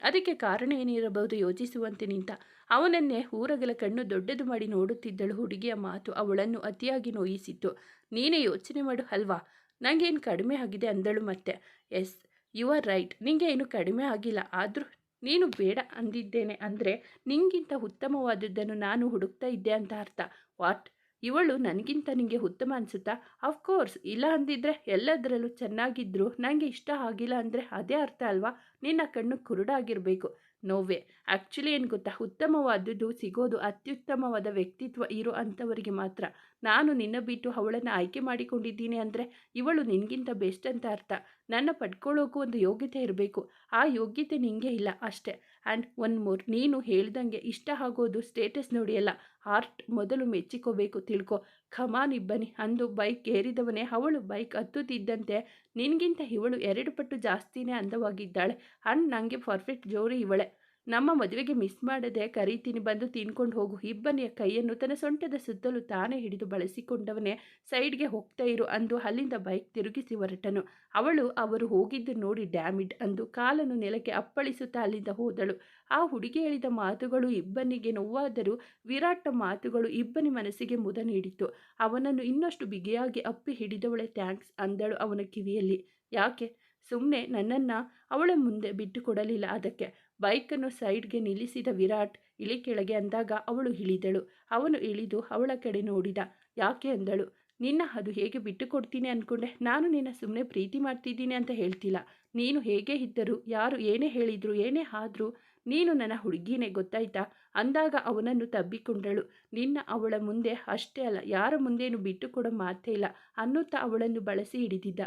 ಅದಕ್ಕೆ ಕಾರಣ ಏನಿರಬಹುದು ಯೋಚಿಸುವಂತೆ ನಿಂತ. ಅವನನ್ನೇ ಊರಗಲ ಕಣ್ಣು ದೊಡ್ಡದು ಮಾಡಿ ನೋಡುತ್ತಿದ್ದಳು ಹುಡುಗಿಯ ಮಾತು ಅವಳನ್ನು ಅತಿಯಾಗಿ ನೋಯಿಸಿತ್ತು. ನೀನೇ ಯೋಚನೆ ಮಾಡು, ಅಲ್ವಾ? ನನಗೇನು ಕಡಿಮೆ ಆಗಿದೆ ಅಂದಳು ಮತ್ತೆ. Yes, you are right. ನಿಂಗೆ ಏನು ಕಡಿಮೆ ಆಗಿಲ್ಲ. ಆದರೂ ನೀನು ಬೇಡ ಅಂದಿದ್ದೇನೆ ಅಂದರೆ ನಿಂಗಿಂತ ಉತ್ತಮವಾದದ್ದನ್ನು ನಾನು ಹುಡುಕ್ತಾ ಇದ್ದೆ ಅಂತ ಅರ್ಥ. ವಾಟ್? ಇವಳು ನನಗಿಂತ ನಿಮಗೆ ಉತ್ತಮ ಅನಿಸುತ್ತಾ? ಅಫ್ಕೋರ್ಸ್ ಇಲ್ಲ ಅಂದಿದ್ರೆ ಎಲ್ಲದರಲ್ಲೂ ಚೆನ್ನಾಗಿದ್ದರೂ ನನಗೆ ಇಷ್ಟ ಆಗಿಲ್ಲ ಅಂದರೆ ಅದೇ ಅರ್ಥ ಅಲ್ವಾ? ನಿನ್ನ ಕಣ್ಣು ಕುರುಡಾಗಿರಬೇಕು. ನೋವೇ. ಆ್ಯಕ್ಚುಲಿ ಏನು ಗೊತ್ತಾ? ಉತ್ತಮವಾದದ್ದು ಸಿಗೋದು ಅತ್ಯುತ್ತಮವಾದ ವ್ಯಕ್ತಿತ್ವ ಇರೋ ಅಂಥವರಿಗೆ ಮಾತ್ರ. ನಾನು ನಿನ್ನ ಬಿಟ್ಟು ಅವಳನ್ನು ಆಯ್ಕೆ ಮಾಡಿಕೊಂಡಿದ್ದೀನಿ ಅಂದರೆ ಇವಳು ನಿನಗಿಂತ ಬೆಸ್ಟ್ ಅಂತ ಅರ್ಥ. ನನ್ನ ಪಡ್ಕೊಳ್ಳೋಕ್ಕೂ ಒಂದು ಯೋಗ್ಯತೆ ಇರಬೇಕು. ಆ ಯೋಗ್ಯತೆ ನಿನಗೆ ಇಲ್ಲ ಅಷ್ಟೇ. ಆ್ಯಂಡ್ ಒನ್ ಮೋರ್, ನೀನು ಹೇಳ್ದಂಗೆ ಇಷ್ಟ ಆಗೋದು ಸ್ಟೇಟಸ್ ನೋಡಿಯಲ್ಲ ಆರ್ಟ್ ಮೊದಲು ಮೆಚ್ಚಿಕೋಬೇಕು ತಿಳ್ಕೊ. ಖಮಾನ್ ಇಬ್ಬನಿ ಅಂದು ಬೈಕ್ ಏರಿದವನೇ ಅವಳು ಬೈಕ್ ಹತ್ತುತ್ತಿದ್ದಂತೆ ನಿನಗಿಂತ ಇವಳು ಎರಡು ಪಟ್ಟು ಜಾಸ್ತಿನೇ ಅಂದವಾಗಿದ್ದಾಳೆ. ಅಂಡ್ ನನಗೆ ಪರ್ಫೆಕ್ಟ್ ಜೋರಿ ಇವಳೆ. ನಮ್ಮ ಮದುವೆಗೆ ಮಿಸ್ ಮಾಡದೆ ಕರೀತೀನಿ ಬಂದು ತಿನ್ಕೊಂಡು ಹೋಗು. ಇಬ್ಬನಿಯ ಕೈಯನ್ನು ತನ್ನ ಸೊಂಟದ ಸುತ್ತಲೂ ತಾನೇ ಹಿಡಿದು ಬಳಸಿಕೊಂಡವನೇ ಸೈಡ್ಗೆ ಹೋಗ್ತಾ ಇರು ಅಂದು ಅಲ್ಲಿಂದ ಬೈಕ್ ತಿರುಗಿಸಿ ಹೊರಟನು. ಅವಳು ಅವರು ಹೋಗಿದ್ದು ನೋಡಿ ಡ್ಯಾಮಿಡ್ ಅಂದು ಕಾಲನ್ನು ನೆಲಕ್ಕೆ ಅಪ್ಪಳಿಸುತ್ತಾ ಅಲ್ಲಿಂದ ಹೋದಳು. ಆ ಹುಡುಗಿ ಹೇಳಿದ ಮಾತುಗಳು ಇಬ್ಬನಿಗೆ ನೋವಾದರೂ ವಿರಾಟ್ನ ಮಾತುಗಳು ಇಬ್ಬನಿ ಮನಸ್ಸಿಗೆ ಮುದ ನೀಡಿತು ಅವನನ್ನು ಇನ್ನಷ್ಟು ಬಿಗಿಯಾಗಿ ಅಪ್ಪಿ ಹಿಡಿದವಳೆ ಥ್ಯಾಂಕ್ಸ್ ಅಂದಳು ಅವನ ಕಿವಿಯಲ್ಲಿ. ಯಾಕೆ? ಸುಮ್ಮನೆ ನನ್ನನ್ನು ಅವಳ ಮುಂದೆ ಬಿಟ್ಟು ಕೊಡಲಿಲ್ಲ ಅದಕ್ಕೆ ಬೈಕನ್ನು ಸೈಡ್ಗೆ ನಿಲ್ಲಿಸಿದ ವಿರಾಟ್ ಇಳಿ ಕೆಳಗೆ ಅಂದಾಗ ಅವಳು ಇಳಿದಳು. ಅವನು ಇಳಿದು ಅವಳ ಕಡೆ ನೋಡಿದ. ಯಾಕೆ? ಅಂದಳು. ನಿನ್ನ ಅದು ಹೇಗೆ ಬಿಟ್ಟು ಕೊಡ್ತೀನಿ ಅಂದ್ಕೊಂಡೆ ನಾನು ನಿನ್ನ ಸುಮ್ಮನೆ ಪ್ರೀತಿ ಮಾಡ್ತಿದ್ದೀನಿ ಅಂತ ಹೇಳ್ತಿಲ್ಲ. ನೀನು ಹೇಗೆ ಇದ್ದರು, ಯಾರು ಏನೇ ಹೇಳಿದ್ರು, ಏನೇ ಆದರೂ ನೀನು ನನ್ನ ಹುಡುಗಿನೇ, ಗೊತ್ತಾಯ್ತಾ? ಅಂದಾಗ ಅವನನ್ನು ತಬ್ಬಿಕೊಂಡಳು. ನಿನ್ನ ಅವಳ ಮುಂದೆ ಅಷ್ಟೇ ಅಲ್ಲ, ಯಾರ ಮುಂದೇನು ಬಿಟ್ಟು ಕೊಡೋ ಮಾತೇ ಇಲ್ಲ ಅನ್ನುತ್ತಾ ಅವಳನ್ನು ಬಳಸಿ ಹಿಡಿದಿದ್ದ.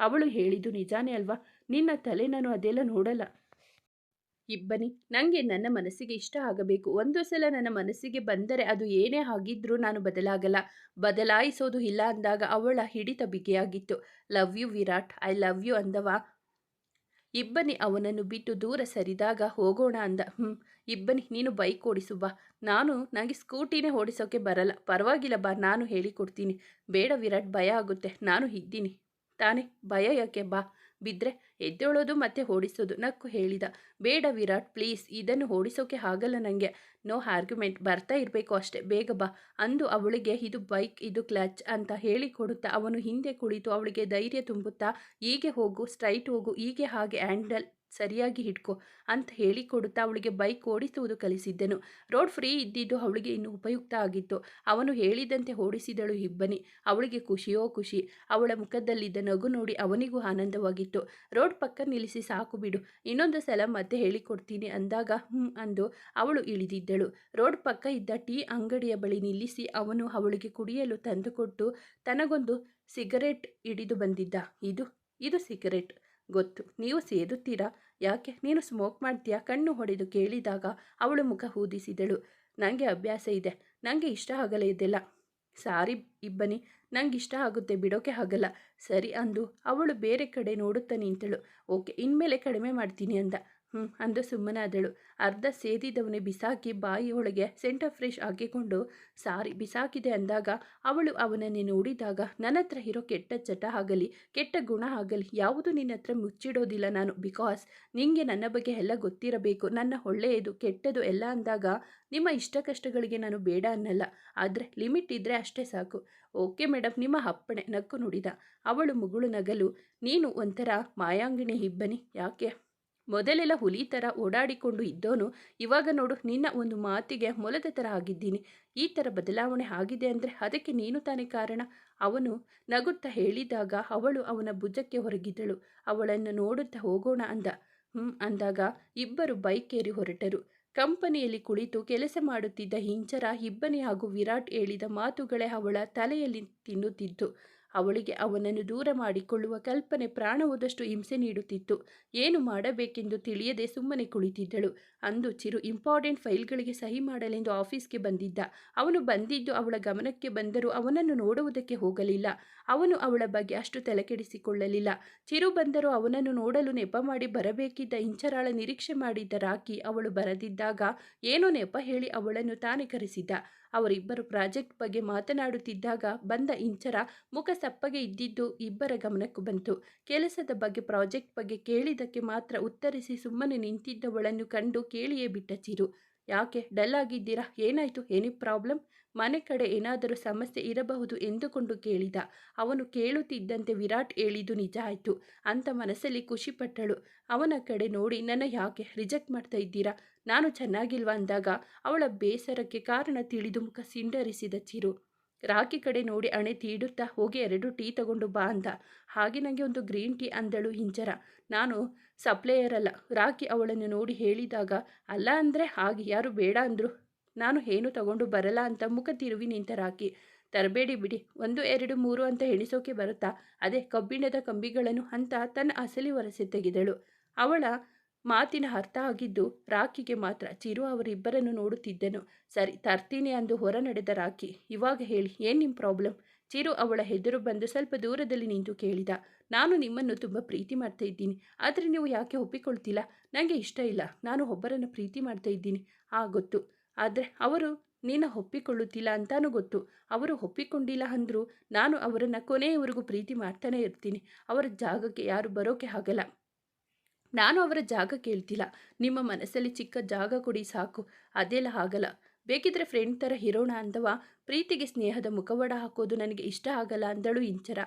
ಅವಳು ಹೇಳಿದ್ದು ನಿಜಾನೇ ಅಲ್ವಾ? ನಿನ್ನ ತಲೆ ನಾನು ಅದೆಲ್ಲ ನೋಡಲ್ಲ. ಇಬ್ಬನಿ ನನಗೆ ನನ್ನ ಮನಸ್ಸಿಗೆ ಇಷ್ಟ ಆಗಬೇಕು. ಒಂದು ಸಲ ನನ್ನ ಮನಸ್ಸಿಗೆ ಬಂದರೆ ಅದು ಏನೇ ಆಗಿದ್ರೂ ನಾನು ಬದಲಾಗಲ್ಲ. ಬದಲಾಯಿಸೋದು ಇಲ್ಲ ಅಂದಾಗ ಅವಳ ಹಿಡಿತ ಬಿಗಿಯಾಗಿತ್ತು. Love you Virat, I love you ಅಂದವ. ಇಬ್ಬನಿ ಅವನನ್ನು ಬಿಟ್ಟು ದೂರ ಸರಿದಾಗ ಹೋಗೋಣ ಅಂದ. ಹ್ಞೂ ಇಬ್ಬನಿ ನೀನು ಬೈಕ್ ಓಡಿಸು, ಬಾ. ನಾನು ನನಗೆ ಸ್ಕೂಟಿನೇ ಓಡಿಸೋಕೆ ಬರಲ್ಲ. ಪರವಾಗಿಲ್ಲ, ಬಾ, ನಾನು ಹೇಳಿಕೊಡ್ತೀನಿ. ಬೇಡ ವಿರಾಟ್, ಭಯ ಆಗುತ್ತೆ. ನಾನು ಇದ್ದೀನಿ. ತಾನೇ ಭಯ ಯಾಕೆ ಬಾ. ಬಿದ್ದರೆ ಎದ್ದೇಳೋದು ಮತ್ತೆ ಓಡಿಸೋದು. ನಕ್ಕು ಹೇಳಿದ. ಬೇಡ ವಿರಾಟ್, ಪ್ಲೀಸ್, ಇದನ್ನು ಓಡಿಸೋಕೆ ಆಗಲ್ಲ ನನಗೆ ನೋ ಆರ್ಗ್ಯುಮೆಂಟ್. ಬರ್ತಾ ಇರಬೇಕು ಅಷ್ಟೇ. ಬೇಗ ಬಾ. ಅಂದು ಅವಳಿಗೆ ಇದು ಬೈಕ್, ಇದು ಕ್ಲಚ್ ಅಂತ ಹೇಳಿ ಕೊಡುತ್ತಾ, ಅವನು ಹಿಂದೆ ಕುಳಿತು ಅವಳಿಗೆ ಧೈರ್ಯ ತುಂಬುತ್ತಾ, ಹೀಗೆ ಹೋಗು, ಸ್ಟ್ರೈಟ್ ಹೋಗು, ಹೀಗೆ ಹಾಗೆ ಹ್ಯಾಂಡಲ್ ಸರಿಯಾಗಿ ಹಿಡ್ಕೊ ಅಂತ ಹೇಳಿಕೊಡುತ್ತಾ ಅವಳಿಗೆ ಬೈಕ್ ಓಡಿಸುವುದು ಕಲಿಸಿದ್ದನು. ರೋಡ್ ಫ್ರೀ ಇದ್ದಿದ್ದು ಅವಳಿಗೆ ಇನ್ನೂ ಉಪಯುಕ್ತ ಆಗಿತ್ತು. ಅವನು ಹೇಳಿದಂತೆ ಓಡಿಸಿದಳು ಇಬ್ಬನಿ. ಅವಳಿಗೆ ಖುಷಿಯೋ ಖುಷಿ. ಅವಳ ಮುಖದಲ್ಲಿದ್ದ ನಗು ನೋಡಿ ಅವನಿಗೂ ಆನಂದವಾಗಿತ್ತು. ರೋಡ್ ಪಕ್ಕ ನಿಲ್ಲಿಸಿ ಸಾಕು ಬಿಡು. ಇನ್ನೊಂದು ಸಲ ಮತ್ತೆ ಹೇಳಿಕೊಡ್ತೀನಿ ಅಂದಾಗ ಹ್ಞೂ ಅಂದು ಅವಳು ಇಳಿದಿದ್ದಳು. ರೋಡ್ ಪಕ್ಕ ಇದ್ದ ಟೀ ಅಂಗಡಿಯ ಬಳಿ ನಿಲ್ಲಿಸಿ ಅವನು ಅವಳಿಗೆ ಕುಡಿಯಲು ತಂದುಕೊಟ್ಟು ತನಗೊಂದು ಸಿಗರೇಟ್ ಹಿಡಿದು ಬಂದಿದ್ದ. ಇದು ಇದು ಸಿಗರೆಟ್. ಗೊತ್ತು. ನೀವು ಸೇದುತ್ತೀರಾ? ಯಾಕೆ? ನೀನು ಸ್ಮೋಕ್ ಮಾಡ್ತೀಯಾ? ಕಣ್ಣು ಹೊಡೆದು ಕೇಳಿದಾಗ ಅವಳು ಮುಖ ಊದಿಸಿದಳು ನನಗೆ ಅಭ್ಯಾಸ ಇದೆ. ನನಗೆ ಇಷ್ಟ ಆಗಲ್ಲ ಇದೆಲ್ಲ ಸಾರಿ ಇಬ್ಬನಿ. ನಂಗೆ ಇಷ್ಟ ಆಗುತ್ತೆ. ಬಿಡೋಕೆ ಆಗಲ್ಲ. ಸರಿ ಅಂದು ಅವಳು ಬೇರೆ ಕಡೆ ನೋಡುತ್ತಾ ನಿಂತಳು. ಓಕೆ, ಇನ್ಮೇಲೆ ಕಡಿಮೆ ಮಾಡ್ತೀನಿ ಅಂದ. ಹ್ಞೂ ಅಂದು ಸುಮ್ಮನಾದಳು. ಅರ್ಧ ಸೇದಿದವನೇ ಬಿಸಾಕಿ ಬಾಯಿಯೊಳಗೆ ಸೆಂಟರ್ ಫ್ರೆಶ್ ಹಾಕಿಕೊಂಡು, ಸಾರಿ, ಬಿಸಾಕಿದೆ ಅಂದಾಗ ಅವಳು ಅವನನ್ನೇ ನೋಡಿದಾಗ ನನ್ನ ಹತ್ರ ಇರೋ ಕೆಟ್ಟ ಚಟ ಆಗಲಿ, ಕೆಟ್ಟ ಗುಣ ಆಗಲಿ, ಯಾವುದು ನಿನ್ನ ಹತ್ರ ಮುಚ್ಚಿಡೋದಿಲ್ಲ ನಾನು. ಬಿಕಾಸ್ ನಿಮಗೆ ನನ್ನ ಬಗ್ಗೆ ಎಲ್ಲ ಗೊತ್ತಿರಬೇಕು. ನನ್ನ ಒಳ್ಳೆಯದು, ಕೆಟ್ಟದು ಎಲ್ಲ ಅಂದಾಗ ನಿಮ್ಮ ಇಷ್ಟ ಕಷ್ಟಗಳಿಗೆ ನಾನು ಬೇಡ ಅನ್ನಲ್ಲ. ಆದರೆ ಲಿಮಿಟ್ ಇದ್ದರೆ ಅಷ್ಟೇ ಸಾಕು. ಓಕೆ ಮೇಡಮ್ ನಿಮ್ಮ ಅಪ್ಪಣೆ. ನಕ್ಕು ನುಡಿದ. ಅವಳು ಮುಗುಳು ನಗಲು, ನೀನು ಒಂಥರ ಮಾಯಾಂಗಿಣಿ ಇಬ್ಬನಿ ಯಾಕೆ? ಮೊದಲೆಲ್ಲ ಹುಲಿ ಥರ ಓಡಾಡಿಕೊಂಡು ಇದ್ದೋನು, ಇವಾಗ ನೋಡು, ನಿನ್ನ ಒಂದು ಮಾತಿಗೆ ಮೊಲದ ಥರ ಆಗಿದ್ದೀನಿ. ಈ ಥರ ಬದಲಾವಣೆ ಆಗಿದೆ ಅಂದರೆ ಅದಕ್ಕೆ ನೀನು ತಾನೇ ಕಾರಣ? ಅವನು ನಗುತ್ತಾ ಹೇಳಿದಾಗ ಅವಳು ಅವನ ಭುಜಕ್ಕೆ ಹೊರಗಿದ್ದಳು. ಅವಳನ್ನು ನೋಡುತ್ತಾ ಹೋಗೋಣ ಅಂದ. ಅಂದಾಗ ಇಬ್ಬರು ಬೈಕ್ ಏರಿ ಹೊರಟರು. ಕಂಪನಿಯಲ್ಲಿ ಕುಳಿತು ಕೆಲಸ ಮಾಡುತ್ತಿದ್ದ ಹಿಂಚರ, ಇಬ್ಬನಿ ಹಾಗೂ ವಿರಾಟ್ ಹೇಳಿದ ಮಾತುಗಳೇ ಅವಳ ತಲೆಯಲ್ಲಿ ತಿನ್ನುತ್ತಿತ್ತು ಅವಳಿಗೆ ಅವನನ್ನು ದೂರ ಮಾಡಿಕೊಳ್ಳುವ ಕಲ್ಪನೆ ಪ್ರಾಣ ಹೋದಷ್ಟು ಹಿಂಸೆ ನೀಡುತ್ತಿತ್ತು. ಏನು ಮಾಡಬೇಕೆಂದು ತಿಳಿಯದೆ ಸುಮ್ಮನೆ ಕುಳಿತಿದ್ದಳು. ಅಂದು ಚಿರು ಇಂಪಾರ್ಟೆಂಟ್ ಫೈಲ್ಗಳಿಗೆ ಸಹಿ ಮಾಡಲೆಂದು ಆಫೀಸ್ಗೆ ಬಂದಿದ್ದ. ಅವನು ಬಂದಿದ್ದು ಅವಳ ಗಮನಕ್ಕೆ ಬಂದರೂ ಅವನನ್ನು ನೋಡುವುದಕ್ಕೆ ಹೋಗಲಿಲ್ಲ. ಅವನು ಅವಳ ಬಗ್ಗೆ ಅಷ್ಟು ತಲೆಕೆಡಿಸಿಕೊಳ್ಳಲಿಲ್ಲ. ಚಿರು ಬಂದರೂ ಅವನನ್ನು ನೋಡಲು ನೆಪ ಮಾಡಿ ಬರಬೇಕಿದ್ದ ಇಂಚರಾಳ ನಿರೀಕ್ಷೆ ಮಾಡಿದ್ದ ರಾಕಿ ಅವಳು ಬರದಿದ್ದಾಗ ಏನೋ ನೆಪ ಹೇಳಿ ಅವಳನ್ನು ತಾನೇ ಕರೆಸಿದ್ದ. ಅವರಿಬ್ಬರು ಪ್ರಾಜೆಕ್ಟ್ ಬಗ್ಗೆ ಮಾತನಾಡುತ್ತಿದ್ದಾಗ ಬಂದ ಇಂಚರ ಮುಖ ಸಪ್ಪಗೆ ಇದ್ದಿದ್ದು ಇಬ್ಬರ ಗಮನಕ್ಕೂ ಬಂತು. ಕೆಲಸದ ಬಗ್ಗೆ, ಪ್ರಾಜೆಕ್ಟ್ ಬಗ್ಗೆ ಕೇಳಿದ್ದಕ್ಕೆ ಮಾತ್ರ ಉತ್ತರಿಸಿ ಸುಮ್ಮನೆ ನಿಂತಿದ್ದವಳನ್ನು ಕಂಡು ಕೇಳಿಯೇ ಬಿಟ್ಟ ಚಿರು. ಯಾಕೆ, ಡಲ್ ಆಗಿದ್ದೀರಾ? ಏನಾಯಿತು? ಏನಿ ಪ್ರಾಬ್ಲಮ್? ಮನೆ ಕಡೆ ಏನಾದರೂ ಸಮಸ್ಯೆ ಇರಬಹುದು ಎಂದುಕೊಂಡು ಕೇಳಿದ. ಅವನು ಕೇಳುತ್ತಿದ್ದಂತೆ ವಿರಾಟ್ ಹೇಳಿದ್ದು ನಿಜ ಆಯಿತು. ಅಂತ ಮನಸ್ಸಲ್ಲಿ ಖುಷಿಪಟ್ಟಳು ಅವನ ಕಡೆ ನೋಡಿ, ನನ್ನ ಯಾಕೆ? ರಿಜೆಕ್ಟ್ ಮಾಡ್ತಾ ಇದ್ದೀರಾ? ನಾನು ಚೆನ್ನಾಗಿಲ್ವಾ ಅಂದಾಗ ಅವಳ ಬೇಸರಕ್ಕೆ ಕಾರಣ ತಿಳಿದು ಮುಖ ಸಿಂಡರಿಸಿದ ಚಿರು. ರಾಕಿ ಕಡೆ ನೋಡಿ ಅಣೆ ತೀಡುತ್ತಾ ಹೋಗಿ ಎರಡು ಟೀ ತಗೊಂಡು ಬಾ ಅಂದ. ಹಾಗೆ ನನಗೆ ಒಂದು ಗ್ರೀನ್ ಟೀ ಅಂದಳು ಹಿಂಜರ. ನಾನು ಸಪ್ಲೇಯರ್ ಅಲ್ಲ ರಾಕಿ ಅವಳನ್ನು ನೋಡಿ ಹೇಳಿದಾಗ, ಅಲ್ಲ ಅಂದರೆ ಹಾಗೆ ಯಾರು ಬೇಡ ಅಂದರು. ನಾನು ಏನು ತಗೊಂಡು ಬರಲ್ಲ ಅಂತ ಮುಖ ತಿರುವಿ ನಿಂತ ರಾಕಿ ತರಬೇಡಿ ಬಿಡಿ. ಒಂದು, ಎರಡು, ಮೂರು ಅಂತ ಎಣಿಸೋಕೆ ಬರುತ್ತಾ? ಅದೇ ಕಬ್ಬಿಣದ ಕಂಬಿಗಳನ್ನು ಅಂತ ತನ್ನ ಅಸಲಿ ವರಸೆ ತೆಗೆದಳು. ಅವಳ ಮಾತಿನ ಅರ್ಥ ಆಗಿದ್ದು ರಾಕಿಗೆ ಮಾತ್ರ ಚಿರು ಅವರಿಬ್ಬರನ್ನು ನೋಡುತ್ತಿದ್ದನು. ಸರಿ, ತರ್ತೀನಿ ಅಂದು ಹೊರ ನಡೆದ ರಾಕಿ ಇವಾಗ ಹೇಳಿ, ಏನು ನಿಮ್ಮ ಪ್ರಾಬ್ಲಮ್? ಚಿರು ಅವಳ ಹೆದರು ಬಂದು ಸ್ವಲ್ಪ ದೂರದಲ್ಲಿ ನಿಂತು ಕೇಳಿದ, ನಾನು ನಿಮ್ಮನ್ನು ತುಂಬ ಪ್ರೀತಿ ಮಾಡ್ತಾ ಇದ್ದೀನಿ, ಆದರೆ ನೀವು ಯಾಕೆ ಒಪ್ಪಿಕೊಳ್ತಿಲ್ಲ? ನನಗೆ ಇಷ್ಟ ಇಲ್ಲ, ನಾನು ಒಬ್ಬರನ್ನು ಪ್ರೀತಿ ಮಾಡ್ತಾ ಇದ್ದೀನಿ. ಆ, ಗೊತ್ತು. ಆದರೆ ಅವರು ನೀನು ಒಪ್ಪಿಕೊಳ್ಳುತ್ತಿಲ್ಲ ಅಂತಾನೂ ಗೊತ್ತು. ಅವರು ಒಪ್ಪಿಕೊಂಡಿಲ್ಲ ಅಂದರೂ ನಾನು ಅವರನ್ನು ಕೊನೆಯವರೆಗೂ ಪ್ರೀತಿ ಮಾಡ್ತಾನೆ ಇರ್ತೀನಿ. ಅವರ ಜಾಗಕ್ಕೆ ಯಾರು ಬರೋಕೆ ಆಗಲ್ಲ. ನಾನು ಅವರ ಜಾಗ ಕೇಳ್ತಿಲ್ಲ. ನಿಮ್ಮ ಮನಸ್ಸಲ್ಲಿ ಚಿಕ್ಕ ಜಾಗ ಕೊಡಿ ಸಾಕು. ಅದೆಲ್ಲ ಆಗಲ್ಲ ಬೇಕಿದ್ರೆ ಫ್ರೆಂಡ್ ಥರ ಹಿರೋಣ ಅಂದವ? ಪ್ರೀತಿಗೆ ಸ್ನೇಹದ ಮುಖವಾಡ ಹಾಕೋದು ನನಗೆ ಇಷ್ಟ ಆಗಲ್ಲ ಅಂದಳು ಇಂಚರ.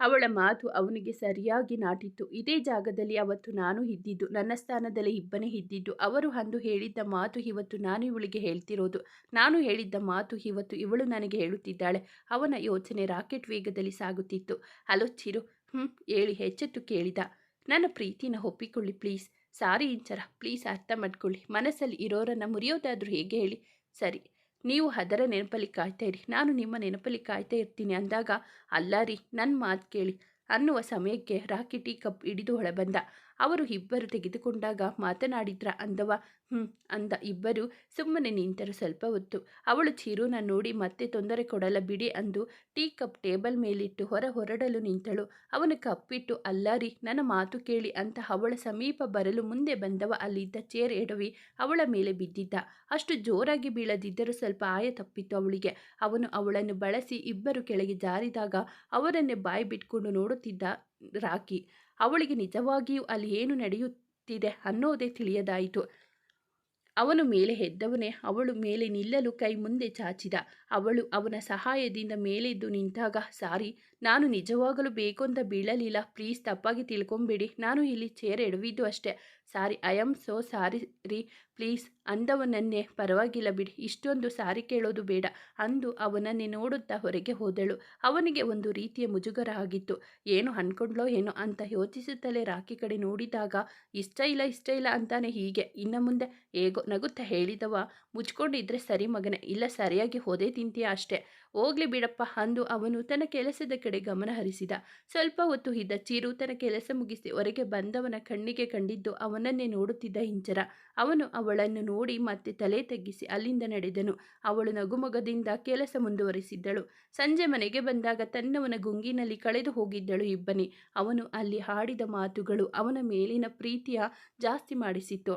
ಅವಳ ಮಾತು ಅವನಿಗೆ ಸರಿಯಾಗಿ ನಾಟಿತ್ತು. ಇದೇ ಜಾಗದಲ್ಲಿ ಅವತ್ತು ನಾನು ಇದ್ದಿದ್ದು, ನನ್ನ ಸ್ಥಾನದಲ್ಲಿ ಇಬ್ಬನೇ ಇದ್ದಿದ್ದು. ಅವರು ಅಂದು ಹೇಳಿದ್ದ ಮಾತು ಇವತ್ತು ನಾನು ಇವಳಿಗೆ ಹೇಳ್ತಿರೋದು. ನಾನು ಹೇಳಿದ್ದ ಮಾತು ಇವತ್ತು ಇವಳು ನನಗೆ ಹೇಳುತ್ತಿದ್ದಾಳೆ. ಅವನ ಯೋಚನೆ ರಾಕೆಟ್ ವೇಗದಲ್ಲಿ ಸಾಗುತ್ತಿತ್ತು. ಹಲೋ ಚಿರು ಹ್ಞೂ ಹೇಳಿ. ಹೆಚ್ಚೆತ್ತು ಕೇಳಿದ. ನನ್ನ ಪ್ರೀತಿನ ಒಪ್ಪಿಕೊಳ್ಳಿ ಪ್ಲೀಸ್. ಸಾರಿ ಇಂಚರ, ಪ್ಲೀಸ್ ಅರ್ಥ ಮಾಡ್ಕೊಳ್ಳಿ. ಮನಸ್ಸಲ್ಲಿ ಇರೋರನ್ನು ಮುರಿಯೋದಾದ್ರೂ ಹೇಗೆ ಹೇಳಿ. ಸರಿ, ನೀವು ಅದರ ನೆನಪಲ್ಲಿ ಕಾಯ್ತಾ ಇರಿ. ನಾನು ನಿಮ್ಮ ನೆನಪಲ್ಲಿ ಕಾಯ್ತಾ ಇರ್ತೀನಿ ಅಂದಾಗ, ಅಲ್ಲ ರೀ ನನ್ನ ಮಾತು ಕೇಳಿ. ಅನ್ನುವ ಸಮಯಕ್ಕೆ ರಾಕಿ ಟೀ ಕಪ್ ಹಿಡಿದು ಹೊಳಬಂದ ಅವರು ಇಬ್ಬರು ತೆಗೆದುಕೊಂಡಾಗ ಮಾತನಾಡಿದ್ರ ಅಂದವ. ಹ್ಞೂ ಅಂದ ಇಬ್ಬರು. ಸುಮ್ಮನೆ ನಿಂತರು ಸ್ವಲ್ಪ ಹೊತ್ತು. ಅವಳು ಚಿರುನ ನೋಡಿ ಮತ್ತೆ ತೊಂದರೆ ಕೊಡಲ ಬಿಡಿ ಅಂದು ಟೀ ಕಪ್ ಟೇಬಲ್ ಮೇಲಿಟ್ಟು ಹೊರ ಹೊರಡಲು ನಿಂತಳು. ಅವನು ಕಪ್ಪಿಟ್ಟು, ಅಲ್ಲಾರಿ, ನನ್ನ ಮಾತು ಕೇಳಿ ಅಂತ ಅವಳ ಸಮೀಪ ಬರಲು ಮುಂದೆ ಬಂದವ. ಅಲ್ಲಿದ್ದ ಚೇರ್ ಎಡವಿ ಅವಳ ಮೇಲೆ ಬಿದ್ದಿದ್ದ. ಅಷ್ಟು ಜೋರಾಗಿ ಬೀಳದಿದ್ದರೂ ಸ್ವಲ್ಪ ಆಯ ತಪ್ಪಿತ್ತು ಅವಳಿಗೆ. ಅವನು ಅವಳನ್ನು ಬಳಸಿ ಇಬ್ಬರು ಕೆಳಗೆ ಜಾರಿದಾಗ ಅವರನ್ನೇ ಬಾಯಿ ಬಿಟ್ಕೊಂಡು ನೋಡುತ್ತಿದ್ದ ರಾಕಿ. ಅವಳಿಗೆ ನಿಜವಾಗಿಯೂ ಅಲ್ಲಿ ಏನು ನಡೆಯುತ್ತಿದೆ ಅನ್ನೋದೇ ತಿಳಿಯದಾಯಿತು. ಅವನು ಮೇಲೆ ಹೆದ್ದವನೇ ಅವಳು ಮೇಲೆ ನಿಲ್ಲಲು ಕೈ ಮುಂದೆ ಚಾಚಿದ. ಅವಳು ಅವನ ಸಹಾಯದಿಂದ ಮೇಲೆದ್ದು ನಿಂತಾಗ, ಸಾರಿ, ನಾನು ನಿಜವಾಗಲೂ ಅಂತ ಬೀಳಲಿಲ್ಲ. ಪ್ಲೀಸ್ ತಪ್ಪಾಗಿ ತಿಳ್ಕೊಂಬೇಡಿ. ನಾನು ಇಲ್ಲಿ ಚೇರ್ ಎಡವಿದ್ದು ಅಷ್ಟೇ. Sorry, I am so sorry ರೀ, ಪ್ಲೀಸ್ ಅಂದವನನ್ನೇ ಪರವಾಗಿಲ್ಲ ಬಿಡಿ, ಇಷ್ಟೊಂದು ಸಾರಿ ಕೇಳೋದು ಬೇಡ ಅಂದು ಅವನನ್ನೇ ನೋಡುತ್ತಾ ಹೊರಗೆ ಹೋದಳು. ಅವನಿಗೆ ಒಂದು ರೀತಿಯ ಮುಜುಗರ ಆಗಿತ್ತು ಏನು ಅನ್ಕೊಂಡ್ಲೋ ಏನೋ ಅಂತ ಯೋಚಿಸುತ್ತಲೇ ರಾಖಿ ಕಡೆ ನೋಡಿದಾಗ, ಇಷ್ಟ ಇಲ್ಲ ಇಷ್ಟ ಇಲ್ಲ ಅಂತಾನೆ ಹೀಗೆ, ಇನ್ನು ಮುಂದೆ ಹೇಗೋ ನಗುತ್ತಾ ಹೇಳಿದವ, ಮುಚ್ಕೊಂಡಿದ್ರೆ ಸರಿ ಮಗನೇ, ಇಲ್ಲ ಸರಿಯಾಗಿ ಹೋದೇ ತಿಂತೀಯ ಅಷ್ಟೇ. ಹೋಗ್ಲಿ ಬಿಡಪ್ಪ ಅಂದು ಅವನು ತನ್ನ ಕೆಲಸದ ಕಡೆ ಗಮನ ಹರಿಸಿದ. ಸ್ವಲ್ಪ ಹೊತ್ತು ಇದ್ದ ಚೀರು ತನ್ನ ಕೆಲಸ ಮುಗಿಸಿ ಹೊರಗೆ ಬಂದವನ ಕಣ್ಣಿಗೆ ಕಂಡಿದ್ದು ಅವನನ್ನೇ ನೋಡುತ್ತಿದ್ದ ಹಿಂಚರ ಅವನು ಅವಳನ್ನು ನೋಡಿ ಮತ್ತೆ ತಲೆ ತಗ್ಗಿಸಿ ಅಲ್ಲಿಂದ ನಡೆದನು. ಅವಳು ನಗುಮೊಗದಿಂದ ಕೆಲಸ ಮುಂದುವರಿಸಿದ್ದಳು. ಸಂಜೆ ಮನೆಗೆ ಬಂದಾಗ ತನ್ನವನ ಗುಂಗಿನಲ್ಲಿ ಕಳೆದು ಹೋಗಿದ್ದಳು ಇಬ್ಬನಿ. ಅವನು ಅಲ್ಲಿ ಹಾಡಿದ ಮಾತುಗಳು ಅವನ ಮೇಲಿನ ಪ್ರೀತಿಯ ಜಾಸ್ತಿ ಮಾಡಿಸಿತ್ತು.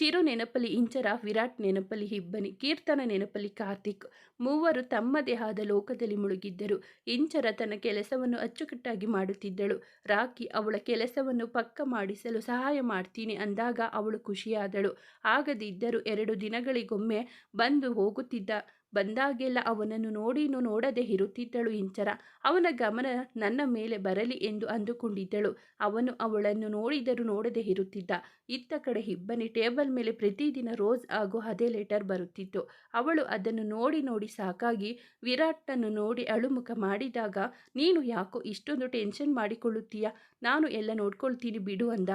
ಚಿರು ನೆನಪಲ್ಲಿ ಇಂಚರ, ವಿರಾಟ್ ನೆನಪಲ್ಲಿ ಹಿಬ್ಬನಿ, ಕೀರ್ತನ ನೆನಪಲ್ಲಿ ಕಾರ್ತಿಕ್ ಮೂವರು ತಮ್ಮದೇ ಆದ ಲೋಕದಲ್ಲಿ ಮುಳುಗಿದ್ದರು. ಇಂಚರ ತನ್ನ ಕೆಲಸವನ್ನು ಅಚ್ಚುಕಟ್ಟಾಗಿ ಮಾಡುತ್ತಿದ್ದಳು. ರಾಕಿ, ಅವಳ ಕೆಲಸವನ್ನು ಪಕ್ಕ ಮಾಡಿಸಲು ಸಹಾಯ ಮಾಡ್ತೀನಿ ಅಂದಾಗ ಅವಳು ಖುಷಿಯಾದಳು. ಆಗದಿದ್ದರೂ ಎರಡು ದಿನಗಳಿಗೊಮ್ಮೆ ಬಂದು ಹೋಗುತ್ತಿದ್ದ ಬಂದಾಗೆಲ್ಲ ಅವನನ್ನು ನೋಡಿನೂ ನೋಡದೆ ಇರುತ್ತಿದ್ದಳು ಇಂಚರ. ಅವನ ಗಮನ ನನ್ನ ಮೇಲೆ ಬರಲಿ ಎಂದು ಅಂದುಕೊಂಡಿದ್ದಳು. ಅವನು ಅವಳನ್ನು ನೋಡಿದರೂ ನೋಡದೆ ಇರುತ್ತಿದ್ದ. ಇತ್ತ ಕಡೆ ಇಬ್ಬನಿ ಟೇಬಲ್ ಮೇಲೆ ಪ್ರತಿದಿನ ರೋಸ್ ಹಾಗೂ ಅದೇ ಲೆಟರ್ ಬರುತ್ತಿತ್ತು. ಅವಳು ಅದನ್ನು ನೋಡಿ ನೋಡಿ ಸಾಕಾಗಿ ವಿರಾಟನ್ನು ನೋಡಿ ಅಳುಮುಖ ಮಾಡಿದಾಗ, ನೀನು ಯಾಕೋ ಇಷ್ಟೊಂದು ಟೆನ್ಷನ್ ಮಾಡಿಕೊಳ್ಳುತ್ತೀಯ? ನಾನು ಎಲ್ಲ ನೋಡ್ಕೊಳ್ತೀನಿ ಬಿಡು ಅಂದ.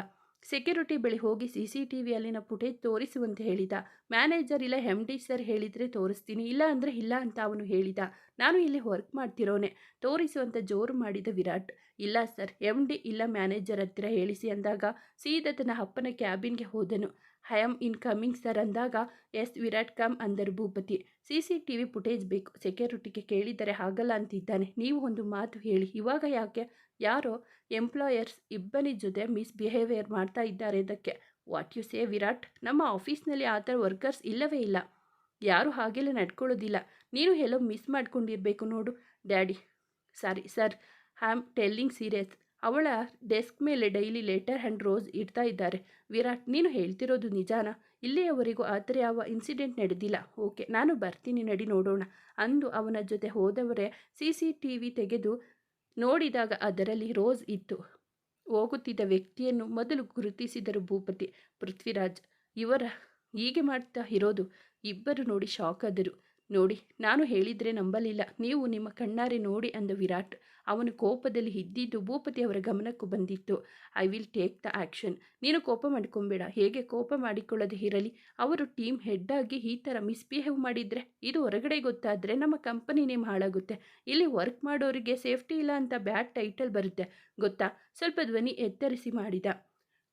ಸೆಕ್ಯೂರಿಟಿ ಬಳಿ ಹೋಗಿ ಸಿ ಸಿ ಟಿ ವಿಯಲ್ಲಿನ ಫುಟೇಜ್ ತೋರಿಸುವಂತೆ ಹೇಳಿದ. ಮ್ಯಾನೇಜರ್, ಇಲ್ಲ ಎಂ ಡಿ ಸರ್ ಹೇಳಿದರೆ ತೋರಿಸ್ತೀನಿ. ಇಲ್ಲ ಅಂದರೆ ಇಲ್ಲ ಅಂತ ಅವನು ಹೇಳಿದ. ನಾನು ಇಲ್ಲಿ ವರ್ಕ್ ಮಾಡ್ತಿರೋನೆ. ತೋರಿಸುವಂತ ಜೋರು ಮಾಡಿದ ವಿರಾಟ್. ಇಲ್ಲ ಸರ್ ಎಂ ಡಿ ಇಲ್ಲ ಮ್ಯಾನೇಜರ್ ಹತ್ತಿರ ಹೇಳಿಸಿ ಅಂದಾಗ ಸೀದಾ ತನ್ನ ಅಪ್ಪನ ಕ್ಯಾಬಿನ್ಗೆ ಹೋದನು. I am in coming sir ಅಂದಾಗ ಎಸ್ ವಿರಾಟ್ ಕಮ್ ಅಂದರು Bhupathi. C C T V footage ಬೇಕು. ಸೆಕ್ಯೂರಿಟಿಗೆ ಕೇಳಿದರೆ ಆಗಲ್ಲ ಅಂತಿದ್ದಾನೆ. ನೀವು ಒಂದು ಮಾತು ಹೇಳಿ. ಇವಾಗ ಯಾಕೆ ಯಾರೋ ಎಂಪ್ಲಾಯರ್ಸ್ ಇಬ್ಬನಿ ಜೊತೆ ಮಿಸ್ಬಿಹೇವಿಯರ್ ಮಾಡ್ತಾ ಇದ್ದಾರೆ ಇದಕ್ಕೆ. What you say Virat? ನಮ್ಮ ಆಫೀಸ್ನಲ್ಲಿ ಆ ಥರ ವರ್ಕರ್ಸ್ ಇಲ್ಲವೇ ಇಲ್ಲ. ಯಾರು ಹಾಗೆಲ್ಲ ನಡ್ಕೊಳ್ಳೋದಿಲ್ಲ. ನೀನು ಎಲ್ಲೋ ಮಿಸ್ ಮಾಡ್ಕೊಂಡಿರಬೇಕು ನೋಡು. Daddy, sorry sir, I am telling serious. ಅವಳ ಡೆಸ್ಕ್ ಮೇಲೆ ಡೈಲಿ ಲೆಟರ್ ಆ್ಯಂಡ್ ರೋಸ್ ಇಡ್ತಾ ಇದ್ದಾರೆ. ವಿರಾಟ್, ನೀನು ಹೇಳ್ತಿರೋದು ನಿಜಾನ? ಇಲ್ಲಿಯವರೆಗೂ ಆ ಥರ ಯಾವ ಇನ್ಸಿಡೆಂಟ್ ನಡೆದಿಲ್ಲ. ಓಕೆ, ನಾನು ಬರ್ತೀನಿ, ನಡಿ ನೋಡೋಣ ಅಂದು ಅವನ ಜೊತೆ ಹೋದವರೇ ಸಿ ಸಿ ಟಿ ವಿ ತೆಗೆದು ನೋಡಿದಾಗ ಅದರಲ್ಲಿ ರೋಸ್ ಇತ್ತು. ಹೋಗುತ್ತಿದ್ದ ವ್ಯಕ್ತಿಯನ್ನು ಮೊದಲು ಗುರುತಿಸಿದರು ಭೂಪತಿ. ಪೃಥ್ವಿರಾಜ್, ಇವರ ಹೀಗೆ ಮಾಡ್ತಾ ಇರೋದು, ಇಬ್ಬರು ನೋಡಿ ಶಾಕ್ ಆದರು. ನೋಡಿ, ನಾನು ಹೇಳಿದರೆ ನಂಬಲಿಲ್ಲ. ನೀವು ನಿಮ್ಮ ಕಣ್ಣಾರೆ ನೋಡಿ ಅಂದ ವಿರಾಟ್ ಅವನು ಕೋಪದಲ್ಲಿ ಇದ್ದಿದ್ದು ಭೂಪತಿ ಅವರ ಗಮನಕ್ಕೂ ಬಂದಿತ್ತು. I will take the action ನೀನು ಕೋಪ ಮಾಡಿಕೊಂಬೇಡ. ಹೇಗೆ ಕೋಪ ಮಾಡಿಕೊಳ್ಳದೆ ಇರಲಿ? ಅವರು ಟೀಮ್ ಹೆಡ್ ಆಗಿ ಈ ಥರ ಮಿಸ್ಬಿಹೇವ್ ಮಾಡಿದರೆ ಇದು ಹೊರಗಡೆ ಗೊತ್ತಾದರೆ ನಮ್ಮ ಕಂಪನಿ ನೇಮ್ ಹಾಳಾಗುತ್ತೆ. ಇಲ್ಲಿ ವರ್ಕ್ ಮಾಡೋರಿಗೆ ಸೇಫ್ಟಿ ಇಲ್ಲ ಅಂತ ಬ್ಯಾಡ್ ಟೈಟಲ್ ಬರುತ್ತೆ. ಗೊತ್ತಾ? ಸ್ವಲ್ಪ ಧ್ವನಿ ಎತ್ತರಿಸಿ ಮಾಡಿದ.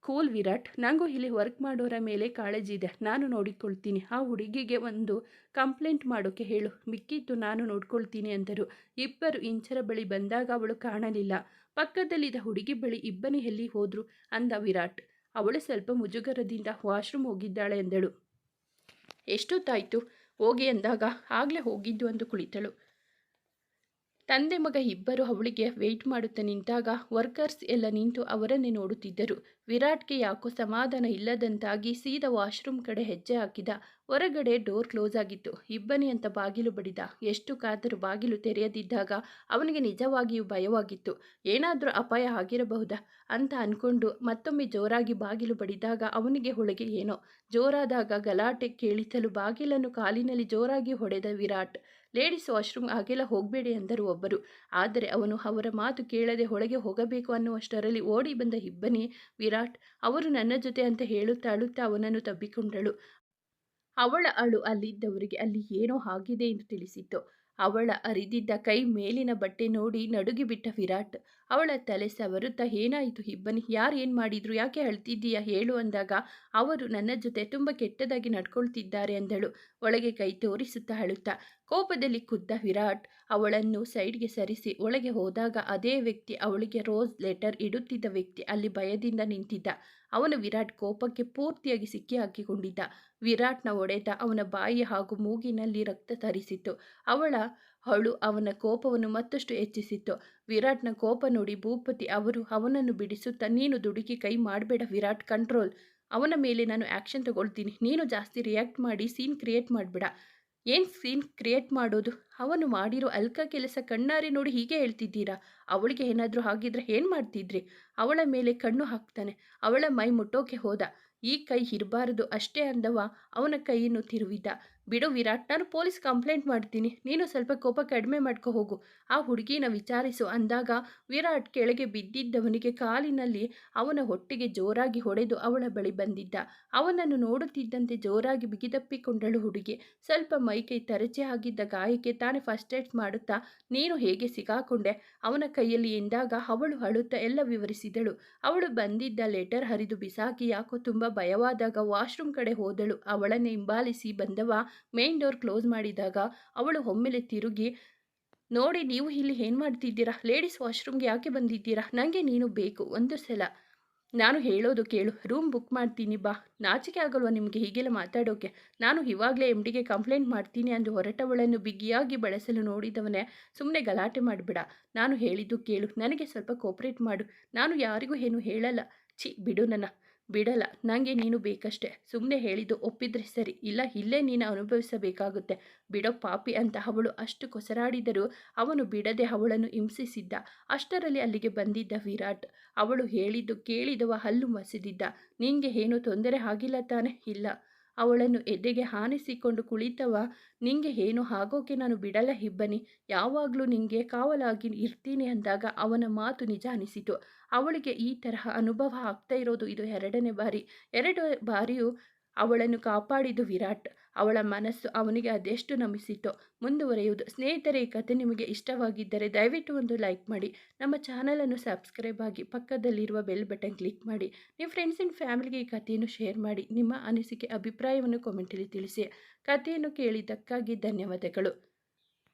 ಕೂಲ್ ವಿರಾಟ್ ನನಗೂ ಇಲ್ಲಿ ವರ್ಕ್ ಮಾಡೋರ ಮೇಲೆ ಕಾಳಜಿ ಇದೆ. ನಾನು ನೋಡಿಕೊಳ್ತೀನಿ. ಆ ಹುಡುಗಿಗೆ ಒಂದು ಕಂಪ್ಲೇಂಟ್ ಮಾಡೋಕ್ಕೆ ಹೇಳು. ಮಿಕ್ಕಿದ್ದು ನಾನು ನೋಡ್ಕೊಳ್ತೀನಿ ಅಂದರು. ಇಬ್ಬರು ಇಂಚರ ಬಳಿ ಬಂದಾಗ ಅವಳು ಕಾಣಲಿಲ್ಲ. ಪಕ್ಕದಲ್ಲಿದ್ದ ಹುಡುಗಿ ಬಳಿ ಇಬ್ಬನಿ ಎಲ್ಲಿ ಹೋದ್ರು ಅಂದ ವಿರಾಟ್. ಅವಳು ಸ್ವಲ್ಪ ಮುಜುಗರದಿಂದ ವಾಶ್ರೂಮ್ ಹೋಗಿದ್ದಾಳೆ ಎಂದಳು ಎಷ್ಟೊತ್ತಾಯ್ತು? ಹೋಗಿ ಅಂದಾಗ ಆಗಲೇ ಹೋಗಿದ್ದು ಅಂದು ಕುಳಿತಳು. ತಂದೆ ಮಗ ಇಬ್ಬರು ಅವಳಿಗೆ ವೆಯ್ಟ್ ಮಾಡುತ್ತಾ ನಿಂತಾಗ ವರ್ಕರ್ಸ್ ಎಲ್ಲ ನಿಂತು ಅವರನ್ನೇ ನೋಡುತ್ತಿದ್ದರು. ವಿರಾಟ್ಗೆ ಯಾಕೋ ಸಮಾಧಾನ ಇಲ್ಲದಂತಾಗಿ ಸೀದಾ ವಾಶ್ರೂಮ್ ಕಡೆ ಹೆಜ್ಜೆ ಹಾಕಿದ. ಹೊರಗಡೆ ಡೋರ್ ಕ್ಲೋಸ್ ಆಗಿತ್ತು. ಇಬ್ಬನಿ ಅಂತ ಬಾಗಿಲು ಬಡಿದ. ಎಷ್ಟು ಕಾದರೂ ಬಾಗಿಲು ತೆರೆಯದಿದ್ದಾಗ ಅವನಿಗೆ ನಿಜವಾಗಿಯೂ ಭಯವಾಗಿತ್ತು. ಏನಾದರೂ ಅಪಾಯ ಆಗಿರಬಹುದಾ ಅಂತ ಅಂದ್ಕೊಂಡು ಮತ್ತೊಮ್ಮೆ ಜೋರಾಗಿ ಬಾಗಿಲು ಬಡಿದಾಗ ಅವನಿಗೆ ಹೊಳಗೆ ಏನೋ ಜೋರಾದಾಗ ಗಲಾಟೆ ಕೇಳಿಸಲು ಬಾಗಿಲನ್ನು ಕಾಲಿನಲ್ಲಿ ಜೋರಾಗಿ ಹೊಡೆದ ವಿರಾಟ್. ಲೇಡೀಸ್ ವಾಶ್ರೂಮ್ ಆಗೆಲ್ಲ ಹೋಗಬೇಡಿ ಎಂದರು ಒಬ್ಬರು. ಆದರೆ ಅವನು ಅವರ ಮಾತು ಕೇಳದೆ ಒಳಗೆ ಹೋಗಬೇಕು ಅನ್ನುವಷ್ಟರಲ್ಲಿ ಓಡಿ ಬಂದ ಇಬ್ಬನಿ ವಿರಾಟ್, ಅವರು ನನ್ನ ಜೊತೆ ಅಂತ ಹೇಳುತ್ತಾ ಅಳುತ್ತಾ ಅವನನ್ನು ತಬ್ಬಿಕೊಂಡಳು. ಅವಳ ಅಳು ಅಲ್ಲಿದ್ದವರಿಗೆ ಅಲ್ಲಿ ಏನೋ ಆಗಿದೆ ಎಂದು ತಿಳಿಸಿತ್ತು. ಅವಳ ಅರಿದಿದ್ದ ಕೈ ಮೇಲಿನ ಬಟ್ಟೆ ನೋಡಿ ನಡುಗಿಬಿಟ್ಟ ವಿರಾಟ್, ಅವಳ ತಲೆ ಸವರುತ್ತಾ ಏನಾಯಿತು ಇಬ್ಬನಿ? ಯಾರು ಏನು ಮಾಡಿದ್ರು? ಯಾಕೆ ಅಳ್ತಿದ್ದೀಯಾ? ಹೇಳು ಅಂದಾಗ, ಅವರು ನನ್ನ ಜೊತೆ ತುಂಬ ಕೆಟ್ಟದಾಗಿ ನಡ್ಕೊಳ್ತಿದ್ದಾರೆ ಅಂದಳು. ಒಳಗೆ ಕೈ ತೋರಿಸುತ್ತಾ ಅಳುತ್ತಾ ಕೋಪದಲ್ಲಿ ಖುದ್ದ ವಿರಾಟ್ ಅವಳನ್ನು ಸೈಡ್ಗೆ ಸರಿಸಿ ಒಳಗೆ ಹೋದಾಗ ಅದೇ ವ್ಯಕ್ತಿ ಅವಳಿಗೆ ರೋಸ್ ಲೆಟರ್ ಇಡುತ್ತಿದ್ದ ವ್ಯಕ್ತಿ ಅಲ್ಲಿ ಭಯದಿಂದ ನಿಂತಿದ್ದ. ಅವನು ವಿರಾಟ್ ಕೋಪಕ್ಕೆ ಪೂರ್ತಿಯಾಗಿ ಸಿಕ್ಕಿ ಹಾಕಿಕೊಂಡಿದ್ದ ವಿರಾಟ್ನ ಒಡೆತ ಅವನ ಬಾಯಿ ಹಾಗೂ ಮೂಗಿನಲ್ಲಿ ರಕ್ತ ತರಿಸಿತ್ತು. ಅವಳ ಹಳು ಅವನ ಕೋಪವನ್ನು ಮತ್ತಷ್ಟು ಹೆಚ್ಚಿಸಿತ್ತು. ವಿರಾಟ್ನ ಕೋಪ ನೋಡಿ ಭೂಪತಿ, ಅವರು ಅವನನ್ನು ಬಿಡಿಸುತ್ತಾ, ನೀನು ದುಡುಕಿ ಕೈ ಮಾಡಬೇಡ ವಿರಾಟ್ ಕಂಟ್ರೋಲ್ ಅವನ ಮೇಲೆ ನಾನು ಆ್ಯಕ್ಷನ್ ತಗೊಳ್ತೀನಿ. ನೀನು ಜಾಸ್ತಿ ರಿಯಾಕ್ಟ್ ಮಾಡಿ ಸೀನ್ ಕ್ರಿಯೇಟ್ ಮಾಡಬೇಡ. ಏನು ಸೀನ್ ಕ್ರಿಯೇಟ್ ಮಾಡೋದು? ಅವನು ಮಾಡಿರೋ ಅಲ್ಕ ಕೆಲಸ ಕಣ್ಣಾರಿ ನೋಡಿ ಹೀಗೆ ಹೇಳ್ತಿದ್ದೀರಾ? ಅವಳಿಗೆ ಏನಾದರೂ ಹಾಗಿದ್ರೆ ಏನು ಮಾಡ್ತಿದ್ರಿ? ಅವಳ ಮೇಲೆ ಕಣ್ಣು ಹಾಕ್ತಾನೆ. ಅವಳ ಮೈ ಮುಟ್ಟೋಕೆ ಹೋದ. ಈ ಕೈ ಇರಬಾರದು ಅಷ್ಟೇ ಅಂದವ. ಅವನ ಕೈಯನ್ನು ತಿರುವಿದ. ಬಿಡು ವಿರಾಟ್, ನಾನು ಪೊಲೀಸ್ ಕಂಪ್ಲೇಂಟ್ ಮಾಡ್ತೀನಿ. ನೀನು ಸ್ವಲ್ಪ ಕೋಪ ಕಡಿಮೆ ಮಾಡ್ಕೊ ಹೋಗು. ಆ ಹುಡುಗಿನ ವಿಚಾರಿಸು. ಅಂದಾಗ ವಿರಾಟ್ ಕೆಳಗೆ ಬಿದ್ದಿದ್ದವನಿಗೆ ಕಾಲಿನಲ್ಲಿ ಅವನ ಹೊಟ್ಟೆಗೆ ಜೋರಾಗಿ ಹೊಡೆದು ಅವಳ ಬಳಿ ಬಂದಿದ್ದ. ಅವನನ್ನು ನೋಡುತ್ತಿದ್ದಂತೆ ಜೋರಾಗಿ ಬಿಗಿದಪ್ಪಿಕೊಂಡಳು ಹುಡುಗಿ. ಸ್ವಲ್ಪ ಮೈಕೈ ತರಚೆ ಆಗಿದ್ದ ಗಾಯಕ್ಕೆ ತಾನೇ ಫಸ್ಟ್ ಏಡ್ ಮಾಡುತ್ತಾ ನೀನು ಹೇಗೆ ಸಿಗಾಕೊಂಡೆ? ಅವನ ಕೈಯಲ್ಲಿ ಎಂದಾಗ ಅವಳು ಅಳುತ್ತಾ ಎಲ್ಲ ವಿವರಿಸಿದಳು. ಅವಳು ಬಂದಿದ್ದ ಲೆಟರ್ ಹರಿದು ಬಿಸಾಕಿ, ಯಾಕೋ ತುಂಬ ಭಯವಾದಾಗ ವಾಶ್ರೂಮ್ ಕಡೆ ಹೋದಳು. ಅವಳನ್ನು ಹಿಂಬಾಲಿಸಿ ಬಂದವ ಮೇನ್ ಡೋರ್ ಕ್ಲೋಸ್ ಮಾಡಿದಾಗ ಅವಳು ಒಮ್ಮೆಲೆ ತಿರುಗಿ, ನೋಡಿ, ನೀವು ಇಲ್ಲಿ ಏನು ಮಾಡ್ತಿದ್ದೀರಾ? ಲೇಡೀಸ್ ವಾಶ್ರೂಮ್ಗೆ ಯಾಕೆ ಬಂದಿದ್ದೀರಾ? ನನಗೆ ನೀನು ಬೇಕು. ಒಂದು ಸಲ, ನಾನು ಹೇಳೋದು ಕೇಳು. ರೂಮ್ ಬುಕ್ ಮಾಡ್ತೀನಿ ಬಾ. ನಾಚಿಕೆ ಆಗಲ್ವಾ ನಿಮಗೆ ಹೀಗೆಲ್ಲ ಮಾತಾಡೋಕೆ? ನಾನು ಇವಾಗಲೇ ಎಂ ಡಿಗೆ ಕಂಪ್ಲೇಂಟ್ ಮಾಡ್ತೀನಿ ಅಂದು ಹೊರಟವಳನ್ನು ಬಿಗಿಯಾಗಿ ಬಳಸಲು ನೋಡಿದವನೇ ಸುಮ್ಮನೆ ಗಲಾಟೆ ಮಾಡಿಬಿಡ. ನಾನು ಹೇಳಿದ್ದು ಕೇಳು. ನನಗೆ ಸ್ವಲ್ಪ ಕೋಪ್ರೇಟ್ ಮಾಡು. ನಾನು ಯಾರಿಗೂ ಏನು ಹೇಳಲ್ಲ. ಛಿ, ಬಿಡು ನನ್ನ. ಬಿಡಲ್ಲ. ನನಗೆ ನೀನು ಬೇಕಷ್ಟೆ. ಸುಮ್ಮನೆ ಹೇಳಿದ್ದು ಒಪ್ಪಿದ್ರೆ ಸರಿ. ಇಲ್ಲ, ಇಲ್ಲೇ ನೀನು ಅನುಭವಿಸಬೇಕಾಗುತ್ತೆ. ಬಿಡೋ ಪಾಪಿ ಅಂತ ಅವಳು ಅಷ್ಟು ಕೊಸರಾಡಿದರೂ ಅವನು ಬಿಡದೆ ಅವಳನ್ನು ಹಿಂಸಿಸಿದ್ದ. ಅಷ್ಟರಲ್ಲಿ ಅಲ್ಲಿಗೆ ಬಂದಿದ್ದ ವಿರಾಟ್. ಅವಳು ಹೇಳಿದ್ದು ಕೇಳಿದವ ಹಲ್ಲು ಮಸಿದಿದ್ದ. ನಿಂಗೆ ಏನು ತೊಂದರೆ ಆಗಿಲ್ಲ ತಾನೆ? ಇಲ್ಲ. ಅವಳನ್ನು ಎದೆಗೆ ಹಾನಿಸಿಕೊಂಡು ಕುಳಿತವ. ನಿಂಗೆ ಏನು ಆಗೋಕೆ ನಾನು ಬಿಡಲ್ಲ ಹಿಬ್ಬನಿ. ಯಾವಾಗಲೂ ನಿಂಗೆ ಕಾವಲಾಗಿ ಇರ್ತೀನಿ ಅಂದಾಗ ಅವನ ಮಾತು ನಿಜ ಅನಿಸಿತು. ಅವಳಿಗೆ ಈ ತರಹ ಅನುಭವ ಆಗ್ತಾ ಇರೋದು ಇದು ಎರಡನೇ ಬಾರಿ. ಎರಡು ಬಾರಿಯೂ ಅವಳನ್ನು ಕಾಪಾಡಿದ್ದು ವಿರಾಟ್. ಅವಳ ಮನಸ್ಸು ಅವನಿಗೆ ಅದೆಷ್ಟು ನಮಿಸಿತೋ ಮುಂದುವರೆಯುವುದು. ಸ್ನೇಹಿತರೆ, ಈ ಕಥೆ ನಿಮಗೆ ಇಷ್ಟವಾಗಿದ್ದರೆ ದಯವಿಟ್ಟು ಒಂದು ಲೈಕ್ ಮಾಡಿ. ನಮ್ಮ ಚಾನಲನ್ನು ಸಬ್ಸ್ಕ್ರೈಬ್ ಆಗಿ ಪಕ್ಕದಲ್ಲಿರುವ ಬೆಲ್ ಬಟನ್ ಕ್ಲಿಕ್ ಮಾಡಿ. ನಿಮ್ಮ ಫ್ರೆಂಡ್ಸ್ ಆ್ಯಂಡ್ ಫ್ಯಾಮಿಲಿಗೆ ಈ ಕಥೆಯನ್ನು ಶೇರ್ ಮಾಡಿ. ನಿಮ್ಮ ಅನಿಸಿಕೆ, ಅಭಿಪ್ರಾಯವನ್ನು ಕಾಮೆಂಟಲ್ಲಿ ತಿಳಿಸಿ. ಕಥೆಯನ್ನು ಕೇಳಿದ್ದಕ್ಕಾಗಿ ಧನ್ಯವಾದಗಳು.